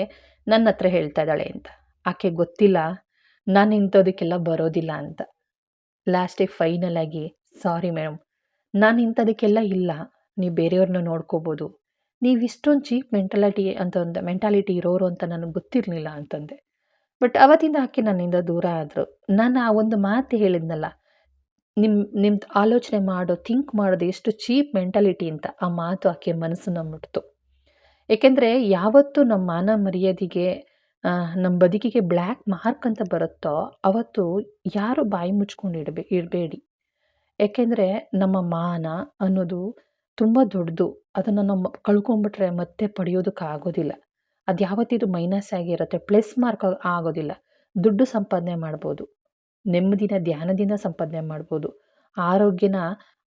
ನನ್ನ ಹತ್ರ ಹೇಳ್ತಾ ಇದ್ದಾಳೆ ಅಂತ. ಆಕೆ ಗೊತ್ತಿಲ್ಲ, ನಾನು ಇಂಥದಕ್ಕೆಲ್ಲ ಬರೋದಿಲ್ಲ ಅಂತ. ಲಾಸ್ಟಿಗೆ ಫೈನಲ್ ಆಗಿ ಸಾರಿ ಮೇಡಮ್ ನಾನು ಇಂಥದಕ್ಕೆಲ್ಲ ಇಲ್ಲ, ನೀವು ಬೇರೆಯವ್ರನ್ನ ನೋಡ್ಕೋಬೋದು. ನೀವು ಇಷ್ಟೊಂದು ಚೀಪ್ ಮೆಂಟಾಲಿಟಿ ಅಂತ ಒಂದು ಮೆಂಟಾಲಿಟಿ ಇರೋರು ಅಂತ ನನಗೆ ಗೊತ್ತಿರಲಿಲ್ಲ ಅಂತಂದೆ. ಬಟ್ ಅವತ್ತಿಂದ ಆಕೆ ನನ್ನಿಂದ ದೂರ ಆದರು. ನಾನು ಆ ಒಂದು ಮಾತು ಹೇಳಿದ್ನಲ್ಲ ನಿಮ್ಮ ನಿಮ್ದು ಆಲೋಚನೆ ಮಾಡೋ, ಥಿಂಕ್ ಮಾಡೋದು ಎಷ್ಟು ಚೀಪ್ ಮೆಂಟಾಲಿಟಿ ಅಂತ ಆ ಮಾತು ಆಕೆ ಮನಸ್ಸನ್ನು ಮುಟ್ತು. ಏಕೆಂದರೆ ಯಾವತ್ತು ನಮ್ಮ ಮಾನ ಮರ್ಯಾದೆಗೆ ನಮ್ಮ ಬದುಕಿಗೆ ಬ್ಲ್ಯಾಕ್ ಮಾರ್ಕ್ ಅಂತ ಬರುತ್ತೋ, ಅವತ್ತು ಯಾರು ಬಾಯಿ ಮುಚ್ಕೊಂಡು ಇಡಬೇ ಇರಬೇಡಿ ಏಕೆಂದರೆ ನಮ್ಮ ಮಾನ ಅನ್ನೋದು ತುಂಬ ದೊಡ್ಡದು. ಅದನ್ನು ನಾವು ಕಳ್ಕೊಂಬಿಟ್ರೆ ಮತ್ತೆ ಪಡೆಯೋದಕ್ಕೆ ಆಗೋದಿಲ್ಲ. ಅದು ಯಾವತ್ತಿದು ಮೈನಸ್ ಆಗಿರುತ್ತೆ ಪ್ಲಸ್ ಮಾರ್ಕ್ ಆಗೋದಿಲ್ಲ. ದುಡ್ಡು ಸಂಪಾದನೆ ಮಾಡ್ಬೋದು. ನೆಮ್ಮದಿನ, ಧ್ಯಾನದಿಂದ ಸಂಪಾದನೆ ಮಾಡ್ಬೋದು. ಆರೋಗ್ಯನ,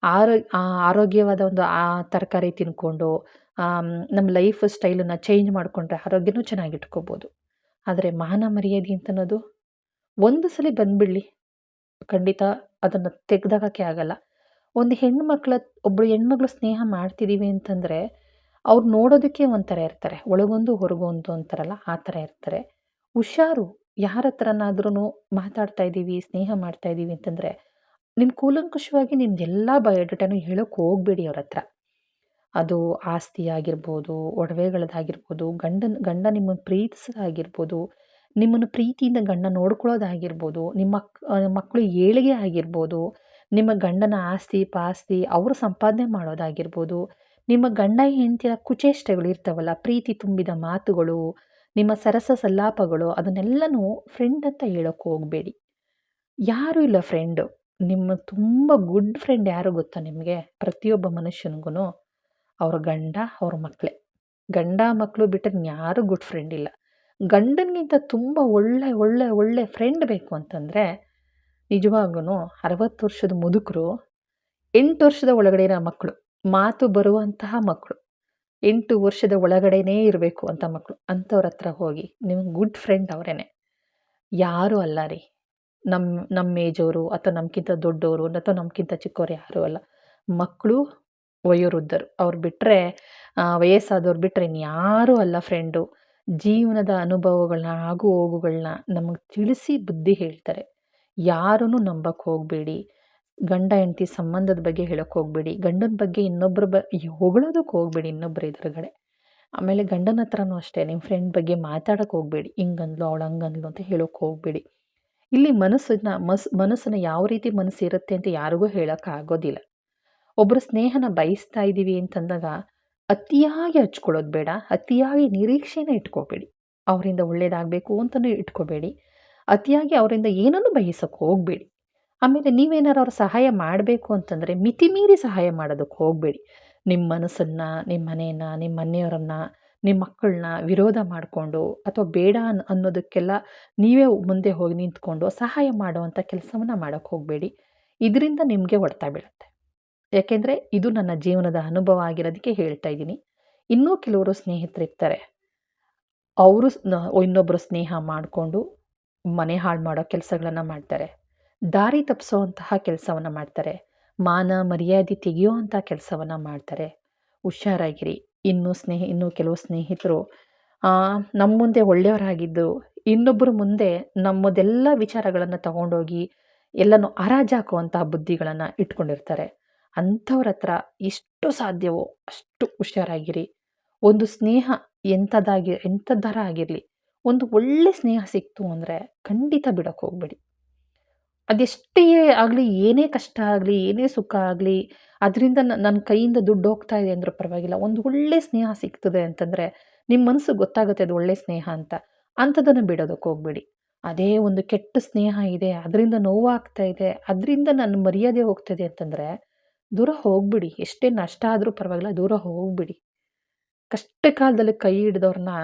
ಆರೋ ಆರೋಗ್ಯವಾದ ಒಂದು, ಆ ತರಕಾರಿ ತಿನ್ಕೊಂಡು ನಮ್ಮ ಲೈಫ್ ಸ್ಟೈಲನ್ನು ಚೇಂಜ್ ಮಾಡಿಕೊಂಡ್ರೆ ಆರೋಗ್ಯನೂ ಚೆನ್ನಾಗಿಟ್ಕೋಬೋದು ಆದರೆ ಮಾನ ಮರ್ಯಾದೆ ಅಂತ ಅನ್ನೋದು ಒಂದು ಸಲ ಬಂದುಬಿಡ್ಲಿ. ಖಂಡಿತ ಅದನ್ನು ತೆಗ್ದಾಕೋಕ್ಕೆ ಆಗಲ್ಲ. ಒಂದು ಹೆಣ್ಣು ಒಬ್ಬಳು ಹೆಣ್ಮಗಳು ಸ್ನೇಹ ಮಾಡ್ತಿದ್ದೀವಿ ಅಂತಂದರೆ, ಅವ್ರು ನೋಡೋದಕ್ಕೆ ಒಂಥರ ಇರ್ತಾರೆ. ಒಳಗೊಂದು, ಹೊರಗೊಂದು ಅಂತಾರಲ್ಲ, ಆ ಥರ ಇರ್ತಾರೆ. ಹುಷಾರು, ಯಾರ ಹತ್ರನಾದ್ರೂ ಮಾತಾಡ್ತಾ ಇದ್ದೀವಿ ಸ್ನೇಹ ಮಾಡ್ತಾ ಇದ್ದೀವಿ ಅಂತಂದರೆ ನಿಮ್ಮ ಕೂಲಂಕುಷವಾಗಿ ನಿಮ್ದೆಲ್ಲ ಬಯೋಡೇಟಾನು ಹೇಳೋಕೆ ಹೋಗಬೇಡಿ ಅವ್ರ ಹತ್ರ. ಅದು ಆಸ್ತಿ ಆಗಿರ್ಬೋದು, ಒಡವೆಗಳದ್ದಾಗಿರ್ಬೋದು, ಗಂಡನ, ಗಂಡ ನಿಮ್ಮನ್ನು ಪ್ರೀತಿಸೋದಾಗಿರ್ಬೋದು, ನಿಮ್ಮನ್ನು ಪ್ರೀತಿಯಿಂದ ಗಂಡ ನೋಡ್ಕೊಳ್ಳೋದಾಗಿರ್ಬೋದು, ನಿಮ್ಮ ಮಕ್ಕಳು ಏಳಿಗೆ ಆಗಿರ್ಬೋದು ನಿಮ್ಮ ಗಂಡನ ಆಸ್ತಿ, ಪಾಸ್ತಿ ಅವರು ಸಂಪಾದನೆ ಮಾಡೋದಾಗಿರ್ಬೋದು, ನಿಮ್ಮ ಗಂಡ ಹೆಂಡತಿಯ ಕುಚೇಷ್ಟೆಗಳು ಇರ್ತಾವಲ್ಲ, ಪ್ರೀತಿ ತುಂಬಿದ ಮಾತುಗಳು, ನಿಮ್ಮ ಸರಸ ಸಲ್ಲಾಪಗಳು, ಅದನ್ನೆಲ್ಲನೂ ಫ್ರೆಂಡ್ ಅಂತ ಹೇಳೋಕ್ಕೆ ಹೋಗಬೇಡಿ. ಯಾರೂ ಇಲ್ಲ ಫ್ರೆಂಡು ನಿಮ್ಮ ತುಂಬ ಗುಡ್ ಫ್ರೆಂಡ್ ಯಾರು ಗೊತ್ತಾ ನಿಮಗೆ? ಪ್ರತಿಯೊಬ್ಬ ಮನುಷ್ಯನಿಗೂ ಅವ್ರ ಗಂಡ, ಅವ್ರ ಮಕ್ಕಳೇ ಗಂಡ ಮಕ್ಕಳು ಬಿಟ್ಟರೆ ಯಾರೂ ಗುಡ್ ಫ್ರೆಂಡ್ ಇಲ್ಲ. ಗಂಡನಿಗಿಂತ ತುಂಬ ಒಳ್ಳೆ ಒಳ್ಳೆ ಒಳ್ಳೆ ಫ್ರೆಂಡ್ ಬೇಕು ಅಂತಂದರೆ ನಿಜವಾಗ್ಲೂ ಅರವತ್ತು ವರ್ಷದ ಮುದುಕರು, ಎಂಟು ವರ್ಷದ ಒಳಗಡೆ ಮಕ್ಕಳು ಮಾತು ಬರುವಂತಹ ಮಕ್ಕಳು ಎಂಟು ವರ್ಷದ ಒಳಗಡೆನೇ ಇರಬೇಕು ಅಂತ ಮಕ್ಕಳು ಅಂಥವ್ರ ಹತ್ರ ಹೋಗಿ ನಿಮ್ಮ ಗುಡ್ ಫ್ರೆಂಡ್ ಅವರೇನೆ. ಯಾರೂ ಅಲ್ಲ ರೀ. ನಮ್ಮ ನಮ್ಮ ಏಜವರು ಅಥವಾ ನಮಗಿಂತ ದೊಡ್ಡವರು ಅಥವಾ ನಮಗಿಂತ ಚಿಕ್ಕವರು ಯಾರೂ ಅಲ್ಲ. ಮಕ್ಕಳು ವಯೋವೃದ್ಧರು. ಅವ್ರು ಬಿಟ್ಟರೆ ವಯಸ್ಸಾದವ್ರು ಬಿಟ್ಟರೆ ಇನ್ಯಾರೂ ಅಲ್ಲ ಫ್ರೆಂಡು. ಜೀವನದ ಅನುಭವಗಳನ್ನ ಆಗು ಹೋಗುಗಳನ್ನ ನಮಗೆ ತಿಳಿಸಿ ಬುದ್ಧಿ ಹೇಳ್ತಾರೆ. ಯಾರನ್ನು ನಂಬಕ್ಕೆ ಹೋಗಬೇಡಿ. ಗಂಡ, ಹೆಂಡತಿ ಸಂಬಂಧದ ಬಗ್ಗೆ ಹೇಳೋಕ್ಕೆ ಹೋಗಬೇಡಿ. ಗಂಡನ ಬಗ್ಗೆ ಇನ್ನೊಬ್ಬರ ಬ ಹೊಗಳೋದಕ್ಕೆ ಹೋಗಬೇಡಿ ಇನ್ನೊಬ್ಬರ ಎದುರುಗಡೆ. ಆಮೇಲೆ ಗಂಡನ ಹತ್ರನೂ ಅಷ್ಟೇ ನಿಮ್ಮ ಫ್ರೆಂಡ್ ಬಗ್ಗೆ ಮಾತಾಡೋಕ್ಕೆ ಹೋಗಬೇಡಿ. ಹಿಂಗಂದ್ಲು, ಅವಳು ಹಂಗಂದ್ಲು ಅಂತ ಹೇಳೋಕ್ಕೆ ಹೋಗಬೇಡಿ. ಇಲ್ಲಿ ಮನಸ್ಸನ್ನ, ಮಸ್, ಮನಸ್ಸನ್ನು ಯಾವ ರೀತಿ ಮನಸ್ಸು ಇರುತ್ತೆ ಅಂತ ಯಾರಿಗೂ ಹೇಳೋಕ್ಕಾಗೋದಿಲ್ಲ ಒಬ್ಬರು ಸ್ನೇಹನ ಬಯಸ್ತಾ ಇದ್ದೀವಿ ಅಂತಂದಾಗ ಅತಿಯಾಗಿ ಹಚ್ಕೊಳ್ಳೋದು ಬೇಡ. ಅತಿಯಾಗಿ ನಿರೀಕ್ಷೆನ ಇಟ್ಕೋಬೇಡಿ. ಅವರಿಂದ ಒಳ್ಳೇದಾಗಬೇಕು ಅಂತಲೂ ಇಟ್ಕೋಬೇಡಿ. ಅತಿಯಾಗಿ ಅವರಿಂದ ಏನನ್ನು ಬಯಸೋಕ್ಕೆ ಹೋಗಬೇಡಿ. ಆಮೇಲೆ ನೀವೇನಾರು ಅವ್ರ ಸಹಾಯ ಮಾಡಬೇಕು ಅಂತಂದರೆ ಮಿತಿ ಮೀರಿ ಸಹಾಯ ಮಾಡೋದಕ್ಕೆ ಹೋಗಬೇಡಿ. ನಿಮ್ಮ ಮನಸ್ಸನ್ನು, ನಿಮ್ಮ ಮನೆಯನ್ನು, ನಿಮ್ಮ ಮನೆಯವರನ್ನು, ನಿಮ್ಮ ಮಕ್ಕಳನ್ನ ವಿರೋಧ ಮಾಡಿಕೊಂಡು ಅಥವಾ ಬೇಡ ಅನ್, ಅನ್ನೋದಕ್ಕೆಲ್ಲ ನೀವೇ ಮುಂದೆ ಹೋಗಿ ನಿಂತ್ಕೊಂಡು ಸಹಾಯ ಮಾಡುವಂಥ ಕೆಲಸವನ್ನು ಮಾಡೋಕ್ಕೆ ಹೋಗಬೇಡಿ. ಇದರಿಂದ ನಿಮಗೆ ಹೊಡ್ತಾ ಬೀಳುತ್ತೆ. ಯಾಕೆಂದರೆ ಇದು ನನ್ನ ಜೀವನದ ಅನುಭವ ಆಗಿರೋದಕ್ಕೆ ಹೇಳ್ತಾ ಇದ್ದೀನಿ. ಇನ್ನೂ ಕೆಲವರು ಸ್ನೇಹಿತರಿರ್ತಾರೆ. ಅವರು ಇನ್ನೊಬ್ಬರು ಸ್ನೇಹ ಮಾಡಿಕೊಂಡು ಮನೆ ಹಾಳು ಮಾಡೋ ಕೆಲಸಗಳನ್ನು ಮಾಡ್ತಾರೆ. ದಾರಿ ತಪ್ಪಿಸೋವಂತಹ ಕೆಲಸವನ್ನು ಮಾಡ್ತಾರೆ. ಮಾನ ಮರ್ಯಾದೆ ತೆಗೆಯುವಂಥ ಕೆಲಸವನ್ನು ಮಾಡ್ತಾರೆ. ಹುಷಾರಾಗಿರಿ. ಇನ್ನೂ ಸ್ನೇಹ, ಇನ್ನೂ ಕೆಲವು ಸ್ನೇಹಿತರು ನಮ್ಮ ಮುಂದೆ ಒಳ್ಳೆಯವರಾಗಿದ್ದು ಇನ್ನೊಬ್ಬರ ಮುಂದೆ ನಮ್ಮದೆಲ್ಲ ವಿಚಾರಗಳನ್ನು ತಗೊಂಡೋಗಿ ಎಲ್ಲನೂ ಹರಾಜಾಕುವಂತಹ ಬುದ್ಧಿಗಳನ್ನು ಇಟ್ಕೊಂಡಿರ್ತಾರೆ. ಅಂಥವ್ರ ಹತ್ರ ಎಷ್ಟು ಸಾಧ್ಯವೋ ಅಷ್ಟು ಹುಷಾರಾಗಿರಿ. ಒಂದು ಸ್ನೇಹ ಎಂಥದ್ದಾಗಿ ಎಂಥದ್ದರ ಆಗಿರಲಿ. ಒಂದು ಒಳ್ಳೆ ಸ್ನೇಹ ಸಿಕ್ತು ಅಂದರೆ ಖಂಡಿತ ಬಿಡೋಕ್ಕೆ ಹೋಗಬೇಡಿ. ಅದೆಷ್ಟೇ ಆಗಲಿ, ಏನೇ ಕಷ್ಟ ಆಗಲಿ, ಏನೇ ಸುಖ ಆಗಲಿ, ಅದರಿಂದ ನನ್ನ ಕೈಯಿಂದ ದುಡ್ಡು ಹೋಗ್ತಾ ಇದೆ ಅಂದರೂ ಪರವಾಗಿಲ್ಲ. ಒಂದು ಒಳ್ಳೆ ಸ್ನೇಹ ಸಿಗ್ತದೆ ಅಂತಂದರೆ ನಿಮ್ಮ ಮನಸ್ಸು ಗೊತ್ತಾಗುತ್ತೆ ಅದು ಒಳ್ಳೆ ಸ್ನೇಹ ಅಂತ. ಅಂಥದ್ದನ್ನು ಬಿಡೋದಕ್ಕೆ ಹೋಗಬೇಡಿ. ಅದೇ ಒಂದು ಕೆಟ್ಟ ಸ್ನೇಹ ಇದೆ, ಅದರಿಂದ ನೋವಾಗ್ತಾ ಇದೆ, ಅದರಿಂದ ನನ್ನ ಮರ್ಯಾದೆ ಹೋಗ್ತದೆ ಅಂತಂದರೆ ದೂರ ಹೋಗ್ಬಿಡಿ. ಎಷ್ಟೇ ನಷ್ಟ ಆದರೂ ಪರವಾಗಿಲ್ಲ, ದೂರ ಹೋಗ್ಬಿಡಿ. ಕಷ್ಟ ಕಾಲದಲ್ಲಿ ಕೈ ಹಿಡ್ದವ್ರನ್ನ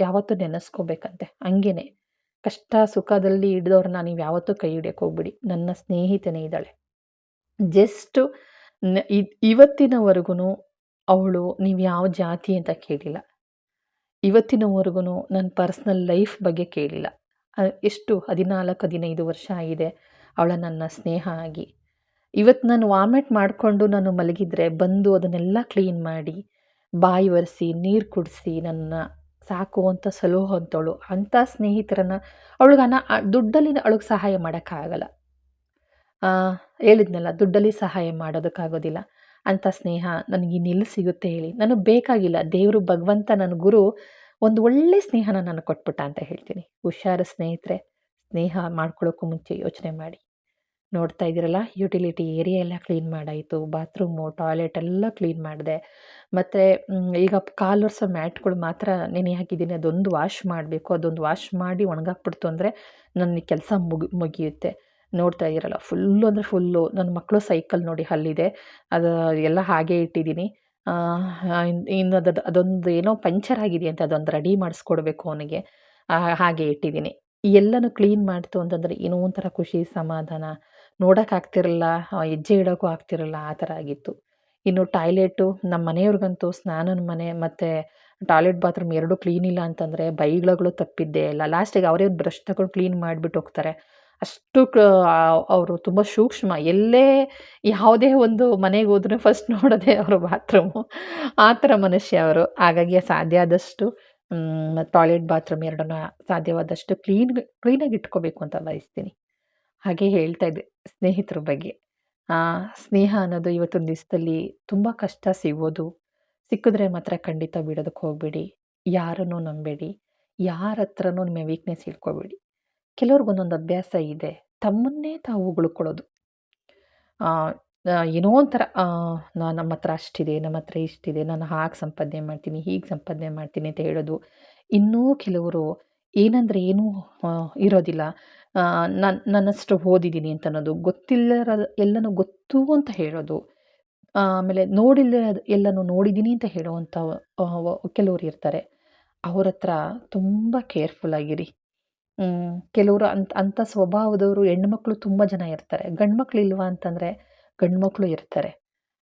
ಯಾವತ್ತೂ ನೆನೆಸ್ಕೋಬೇಕಂತೆ. ಹಂಗೇನೆ. ಕಷ್ಟ ಸುಖದಲ್ಲಿ ಹಿಡ್ದವ್ರನ್ನ ನೀವು ಯಾವತ್ತೂ ಕೈ ಹಿಡಿಯಕ್ಕೆ ಹೋಗ್ಬಿಡಿ. ನನ್ನ ಸ್ನೇಹಿತನೇ ಇದ್ದಾಳೆ. ಜಸ್ಟು ಇವತ್ತಿನವರೆಗೂ ಅವಳು ನೀವು ಯಾವ ಜಾತಿ ಅಂತ ಕೇಳಿಲ್ಲ. ಇವತ್ತಿನವರೆಗೂ ನನ್ನ ಪರ್ಸ್ನಲ್ ಲೈಫ್ ಬಗ್ಗೆ ಕೇಳಿಲ್ಲ. ಎಷ್ಟು ಹದಿನಾಲ್ಕು, ಹದಿನೈದು ವರ್ಷ ಆಗಿದೆ ಅವಳ ನನ್ನ ಸ್ನೇಹ ಆಗಿ. ಇವತ್ತು ನಾನು ವಾಮಿಟ್ ಮಾಡಿಕೊಂಡು ನಾನು ಮಲಗಿದ್ರೆ ಬಂದು ಅದನ್ನೆಲ್ಲ ಕ್ಲೀನ್ ಮಾಡಿ, ಬಾಯಿ ಒರೆಸಿ, ನೀರು ಕುಡಿಸಿ ನನ್ನ ಸಾಕು ಅಂತ ಸಲಹೋ ಅಂತವಳು ಅಂಥ ಸ್ನೇಹಿತರನ್ನು ಅವಳಿಗೆ ಅನ ದುಡ್ಡಲ್ಲಿ ಅವಳಿಗೆ ಸಹಾಯ ಮಾಡೋಕ್ಕಾಗಲ್ಲ. ಹೇಳಿದ್ನಲ್ಲ, ದುಡ್ಡಲ್ಲಿ ಸಹಾಯ ಮಾಡೋದಕ್ಕಾಗೋದಿಲ್ಲ. ಅಂಥ ಸ್ನೇಹ ನನಗೆ ಇನ್ನೆಲ್ಲಿ ಸಿಗುತ್ತೆ ಹೇಳಿ. ನನಗೆ ಬೇಕಾಗಿಲ್ಲ. ದೇವರು, ಭಗವಂತ ನನ್ನ ಗುರು, ಒಂದು ಒಳ್ಳೆ ಸ್ನೇಹನ ನನಗೆ ಕೊಟ್ಬಿಟ್ಟ ಅಂತ ಹೇಳ್ತೀನಿ. ಹುಷಾರು ಸ್ನೇಹಿತರೆ, ಸ್ನೇಹ ಮಾಡ್ಕೊಳ್ಳೋಕ್ಕೂ ಮುಂಚೆ ಯೋಚನೆ ಮಾಡಿ. ನೋಡ್ತಾ ಇದ್ದೀರಲ್ಲ ಯುಟಿಲಿಟಿ ಏರಿಯಾ ಎಲ್ಲ ಕ್ಲೀನ್ ಮಾಡಾಯಿತು ಬಾತ್ರೂಮು ಟಾಯ್ಲೆಟ್ ಎಲ್ಲ ಕ್ಲೀನ್ ಮಾಡಿದೆ. ಮತ್ತು ಈಗ ಕಾಲು ಒರೆಸೋ ಮ್ಯಾಟ್ಗಳು ಮಾತ್ರ ನೆನೆ ಹಾಕಿದ್ದೀನಿ, ಅದೊಂದು ವಾಶ್ ಮಾಡಬೇಕು, ಅದೊಂದು ವಾಶ್ ಮಾಡಿ ಒಣಗಾಕ್ಬಿಡ್ತು ಅಂದರೆ ನನ್ನ ಕೆಲಸ ಮುಗಿ, ಮುಗಿಯುತ್ತೆ. ನೋಡ್ತಾ ಇದ್ದೀರಲ್ಲ ಫುಲ್ಲು ಅಂದರೆ ಫುಲ್ಲು ನನ್ನ ಮಕ್ಕಳು ಸೈಕಲ್ ನೋಡಿ ಅಲ್ಲಿದೆ, ಅದು ಎಲ್ಲ ಹಾಗೆ ಇಟ್ಟಿದ್ದೀನಿ. ಇನ್ನು ಅದು, ಅದೊಂದು ಏನೋ ಪಂಚರ್ ಆಗಿದೆಯಂತೆ ಅದೊಂದು ರೆಡಿ ಮಾಡಿಸ್ಕೊಡ್ಬೇಕು ಅವನಿಗೆ. ಹಾಗೆ ಇಟ್ಟಿದ್ದೀನಿ. ಎಲ್ಲನೂ ಕ್ಲೀನ್ ಮಾಡ್ತು ಅಂತಂದರೆ ಏನೋ ಒಂಥರ ಖುಷಿ, ಸಮಾಧಾನ. ನೋಡೋಕ್ಕಾಗ್ತಿರಲ್ಲ ಹೆಜ್ಜೆ ಇಡೋಕ್ಕೂ ಆಗ್ತಿರಲ್ಲ, ಆ ಥರ ಆಗಿತ್ತು. ಇನ್ನು ಟಾಯ್ಲೆಟು, ನಮ್ಮ ಮನೆಯವ್ರಿಗಂತೂ ಸ್ನಾನದ ಮನೆ ಮತ್ತು ಟಾಯ್ಲೆಟ್ ಬಾತ್ರೂಮ್ ಎರಡೂ ಕ್ಲೀನ್ ಇಲ್ಲ ಅಂತಂದರೆ ಬೈಗಳಗಳು ತಪ್ಪಿದ್ದೇ. ಇಲ್ಲ ಲಾಸ್ಟಿಗೆ ಅವರೇ ಬ್ರಷ್ ತಗೊಂಡು ಕ್ಲೀನ್ ಮಾಡಿಬಿಟ್ಟು ಹೋಗ್ತಾರೆ. ಅಷ್ಟು ಅವರು ತುಂಬ ಸೂಕ್ಷ್ಮ. ಎಲ್ಲೇ ಯಾವುದೇ ಒಂದು ಮನೆಗೆ ಹೋದ್ರೂ ಫಸ್ಟ್ ನೋಡೋದೇ ಅವರು ಬಾತ್ರೂಮು. ಆ ಥರ ಮನುಷ್ಯ ಅವರು. ಹಾಗಾಗಿ ಸಾಧ್ಯ ಆದಷ್ಟು ಟಾಯ್ಲೆಟ್ ಬಾತ್ರೂಮ್ ಎರಡನ್ನ ಸಾಧ್ಯವಾದಷ್ಟು ಕ್ಲೀನ್ ಕ್ಲೀನಾಗಿ ಇಟ್ಕೋಬೇಕು ಅಂತ ಬಯಸ್ತೀನಿ ಹಾಗೆ ಹೇಳ್ತಾ ಇದ್ದೆ ಸ್ನೇಹಿತರ ಬಗ್ಗೆ. ಸ್ನೇಹ ಅನ್ನೋದು ಇವತ್ತೊಂದು ದಿವಸದಲ್ಲಿ ತುಂಬ ಕಷ್ಟ ಸಿಗೋದು. ಸಿಕ್ಕಿದ್ರೆ ಮಾತ್ರ ಖಂಡಿತ ಬಿಡೋದಕ್ಕೆ ಹೋಗಬೇಡಿ. ಯಾರನ್ನು ನಂಬೇಡಿ. ಯಾರ ಹತ್ರನೂ ನಿಮ್ಮ ವೀಕ್ನೆಸ್ ಇಟ್ಕೋಬೇಡಿ ಕೆಲವ್ರಿಗೊಂದೊಂದು ಅಭ್ಯಾಸ ಇದೆ. ತಮ್ಮನ್ನೇ ತಾವು ಉಗುಳ್ಕೊಳ್ಳೋದು. ಏನೋ ಒಂಥರ ನಮ್ಮ ಹತ್ರ ಅಷ್ಟಿದೆ, ನಮ್ಮ ಹತ್ರ ಇಷ್ಟಿದೆ, ನಾನು ಹಾಗೆ ಸಂಪಾದನೆ ಮಾಡ್ತೀನಿ, ಹೀಗೆ ಸಂಪಾದನೆ ಮಾಡ್ತೀನಿ ಅಂತ ಹೇಳೋದು. ಇನ್ನೂ ಕೆಲವರು ಏನಂದರೆ ಏನೂ ಇರೋದಿಲ್ಲ. ನನ್ನ ನನ್ನಷ್ಟು ಓದಿದ್ದೀನಿ ಅಂತ ಅನ್ನೋದು ಗೊತ್ತಿಲ್ಲದ ಎಲ್ಲನೂ ಗೊತ್ತು ಅಂತ ಹೇಳೋದು. ಆಮೇಲೆ ನೋಡಿಲ್ಲ ಎಲ್ಲನೂ ನೋಡಿದ್ದೀನಿ ಅಂತ ಹೇಳುವಂಥ ಕೆಲವರು ಇರ್ತಾರೆ. ಅವ್ರ ಹತ್ರ ತುಂಬ ಕೇರ್ಫುಲ್ ಆಗಿರಿ. ಕೆಲವರು ಅಂತ ಅಂಥ ಸ್ವಭಾವದವರು ಹೆಣ್ಮಕ್ಳು ತುಂಬ ಜನ ಇರ್ತಾರೆ. ಗಂಡ್ಮಕ್ಳು ಇಲ್ವಾ ಅಂತಂದರೆ ಗಂಡ್ಮಕ್ಳು ಇರ್ತಾರೆ.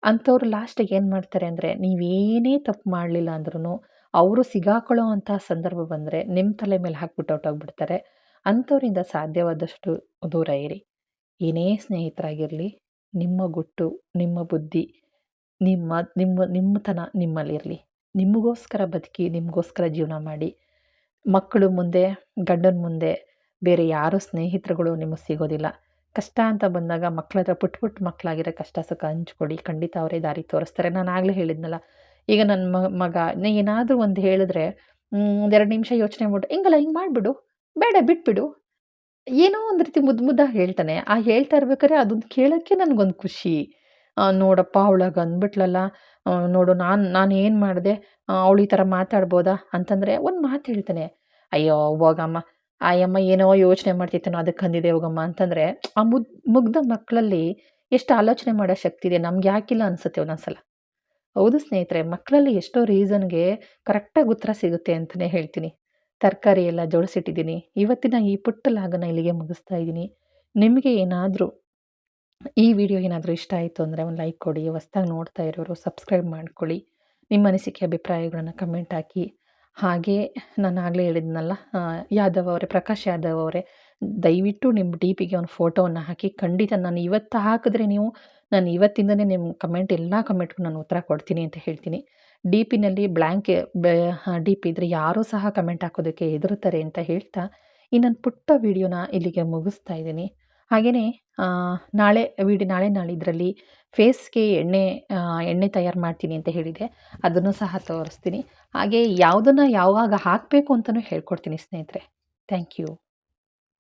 ಅಂಥವ್ರು ಲಾಸ್ಟಿಗೆ ಏನು ಮಾಡ್ತಾರೆ ಅಂದರೆ ನೀವೇನೇ ತಪ್ಪು ಮಾಡಲಿಲ್ಲ ಅಂದ್ರೂ ಅವರು ಸಿಗಾಕೊಳ್ಳೋ ಅಂಥ ಸಂದರ್ಭ ಬಂದರೆ ನಿಮ್ಮ ತಲೆ ಮೇಲೆ ಹಾಕ್ಬಿಟ್ಟು ಹೊಟ್ಟೋಗ್ಬಿಡ್ತಾರೆ ಅಂಥವರಿಂದ ಸಾಧ್ಯವಾದಷ್ಟು ದೂರ ಇರಿ. ಏನೇ ಸ್ನೇಹಿತರಾಗಿರಲಿ, ನಿಮ್ಮ ಗುಟ್ಟು, ನಿಮ್ಮ ಬುದ್ಧಿ, ನಿಮ್ಮ ನಿಮ್ಮ, ನಿಮ್ಮತನ ನಿಮ್ಮಲ್ಲಿರಲಿ. ನಿಮಗೋಸ್ಕರ ಬದುಕಿ, ನಿಮಗೋಸ್ಕರ ಜೀವನ ಮಾಡಿ. ಮಕ್ಕಳು ಮುಂದೆ, ಗಂಡನ ಮುಂದೆ ಬೇರೆ ಯಾರೂ ಸ್ನೇಹಿತರುಗಳು ನಿಮಗೆ ಸಿಗೋದಿಲ್ಲ. ಕಷ್ಟ ಅಂತ ಬಂದಾಗ ಮಕ್ಕಳ ಹತ್ರ ಪುಟ್ಟ ಪುಟ್ಟ ಮಕ್ಕಳಾಗಿರೋ ಕಷ್ಟ ಸುಖ ಹಂಚ್ಕೊಡಿ ಖಂಡಿತ ಅವರೇ ದಾರಿ ತೋರಿಸ್ತಾರೆ. ನಾನು ಆಗಲೇ ಹೇಳಿದ್ನಲ್ಲ ಈಗ ನನ್ನ ಮಗ ಏನಾದರೂ ಒಂದು ಹೇಳಿದ್ರೆ ಒಂದೆರಡು ನಿಮಿಷ ಯೋಚನೆ ಮಾಡ್ಬಿಟ್ಟು ಹಿಂಗಲ್ಲ ಹಿಂಗೆ ಮಾಡಿಬಿಡು, ಬೇಡ, ಬಿಟ್ಬಿಡು. ಏನೋ ಒಂದು ರೀತಿ ಮುದ್ದು ಮುದ್ದಾಗಿ ಹೇಳ್ತಾನೆ. ಆ ಹೇಳ್ತಾ ಇರ್ಬೇಕಾದ್ರೆ ಅದೊಂದು ಕೇಳೋಕ್ಕೆ ನನಗೊಂದು ಖುಷಿ. ನೋಡಪ್ಪ, ಅವಳಾಗ ಅಂದ್ಬಿಟ್ಲಲ್ಲ ನೋಡು, ನಾನು ನಾನು ಏನು ಮಾಡಿದೆ ಅವಳು ಈ ಥರ ಮಾತಾಡ್ಬೋದಾ? ಅಂತಂದರೆ ಒಂದು ಮಾತು ಹೇಳ್ತಾನೆ. ಅಯ್ಯೋ, ಹೋಗಮ್ಮ, ಆಯಮ್ಮ ಏನೋ ಯೋಚನೆ ಮಾಡ್ತಿತ್ತೇನೋ ಅದಕ್ಕೆ ಅಂದಿದೆ ಹೋಗಮ್ಮ. ಅಂತಂದರೆ, ಆ ಮುದ್ ಮುಗ್ಧ ಮಕ್ಕಳಲ್ಲಿ ಎಷ್ಟು ಆಲೋಚನೆ ಮಾಡೋ ಶಕ್ತಿ ಇದೆ, ನಮ್ಗೆ ಯಾಕಿಲ್ಲ ಅನಿಸುತ್ತೆ ಒಂದೊಂದ್ಸಲ. ಹೌದು ಸ್ನೇಹಿತರೆ, ಮಕ್ಕಳಲ್ಲಿ ಎಷ್ಟೋ ರೀಸನ್ಗೆ ಕರೆಕ್ಟಾಗಿ ಉತ್ತರ ಸಿಗುತ್ತೆ ಅಂತಲೇ ಹೇಳ್ತೀನಿ. ತರಕಾರಿ ಎಲ್ಲ ಜೋಡಿಸಿಟ್ಟಿದ್ದೀನಿ. ಇವತ್ತಿನ ಈ ಪುಟ್ಟ ಲಾಗನ ಇಲ್ಲಿಗೆ ಮುಗಿಸ್ತಾ ಇದ್ದೀನಿ. ನಿಮಗೆ ಏನಾದರೂ ಈ ವಿಡಿಯೋ ಏನಾದರೂ ಇಷ್ಟ ಆಯಿತು ಅಂದರೆ ಒಂದು ಲೈಕ್ ಕೊಡಿ, ಹೊಸ್ದಾಗಿ ನೋಡ್ತಾ ಇರೋರು ಸಬ್ಸ್ಕ್ರೈಬ್ ಮಾಡ್ಕೊಳ್ಳಿ. ನಿಮ್ಮ ಅನಿಸಿಕೆ, ಅಭಿಪ್ರಾಯಗಳನ್ನು ಕಮೆಂಟ್ ಹಾಕಿ. ಹಾಗೆ ನಾನು ಆಗಲೇ ಹೇಳಿದ್ನಲ್ಲ ಯಾದವ್ ಅವರೇ, ಪ್ರಕಾಶ್ ಯಾದವ್ ಅವರೇ, ದಯವಿಟ್ಟು ನಿಮ್ಮ ಡಿ ಪಿಗೆ ಒಂದು ಫೋಟೋವನ್ನು ಹಾಕಿ. ಖಂಡಿತ ನಾನು ಇವತ್ತು ಹಾಕಿದ್ರೆ ನೀವು ನಾನು ಇವತ್ತಿಂದನೇ ನಿಮ್ಮ ಕಮೆಂಟ್, ಎಲ್ಲ ಕಮೆಂಟ್ಗೂ ನಾನು ಉತ್ತರ ಕೊಡ್ತೀನಿ ಅಂತ ಹೇಳ್ತೀನಿ. ಡಿ ಪಿನಲ್ಲಿ ಬ್ಲ್ಯಾಂಕ್ ಡಿ ಪಿ ಇದ್ದರೆ ಯಾರೂ ಸಹ ಕಮೆಂಟ್ ಹಾಕೋದಕ್ಕೆ ಹೆದರುತ್ತಾರೆ ಅಂತ ಹೇಳ್ತಾ ಈ ನನ್ನ ಪುಟ್ಟ ವಿಡಿಯೋನ ಇಲ್ಲಿಗೆ ಮುಗಿಸ್ತಾ ಇದ್ದೀನಿ. ಹಾಗೆಯೇ ನಾಳೆ, ವಿಡಿ, ನಾಳೆ ನಾಳಿದ್ರಲ್ಲಿ ಫೇಸ್ಗೆ ಎಣ್ಣೆ ಎಣ್ಣೆ ತಯಾರು ಮಾಡ್ತೀನಿ ಅಂತ ಹೇಳಿದೆ. ಅದನ್ನು ಸಹ ತೋರಿಸ್ತೀನಿ. ಹಾಗೆ ಯಾವುದನ್ನು ಯಾವಾಗ ಹಾಕಬೇಕು ಅಂತಲೂ ಹೇಳ್ಕೊಡ್ತೀನಿ ಸ್ನೇಹಿತರೆ. Thank you.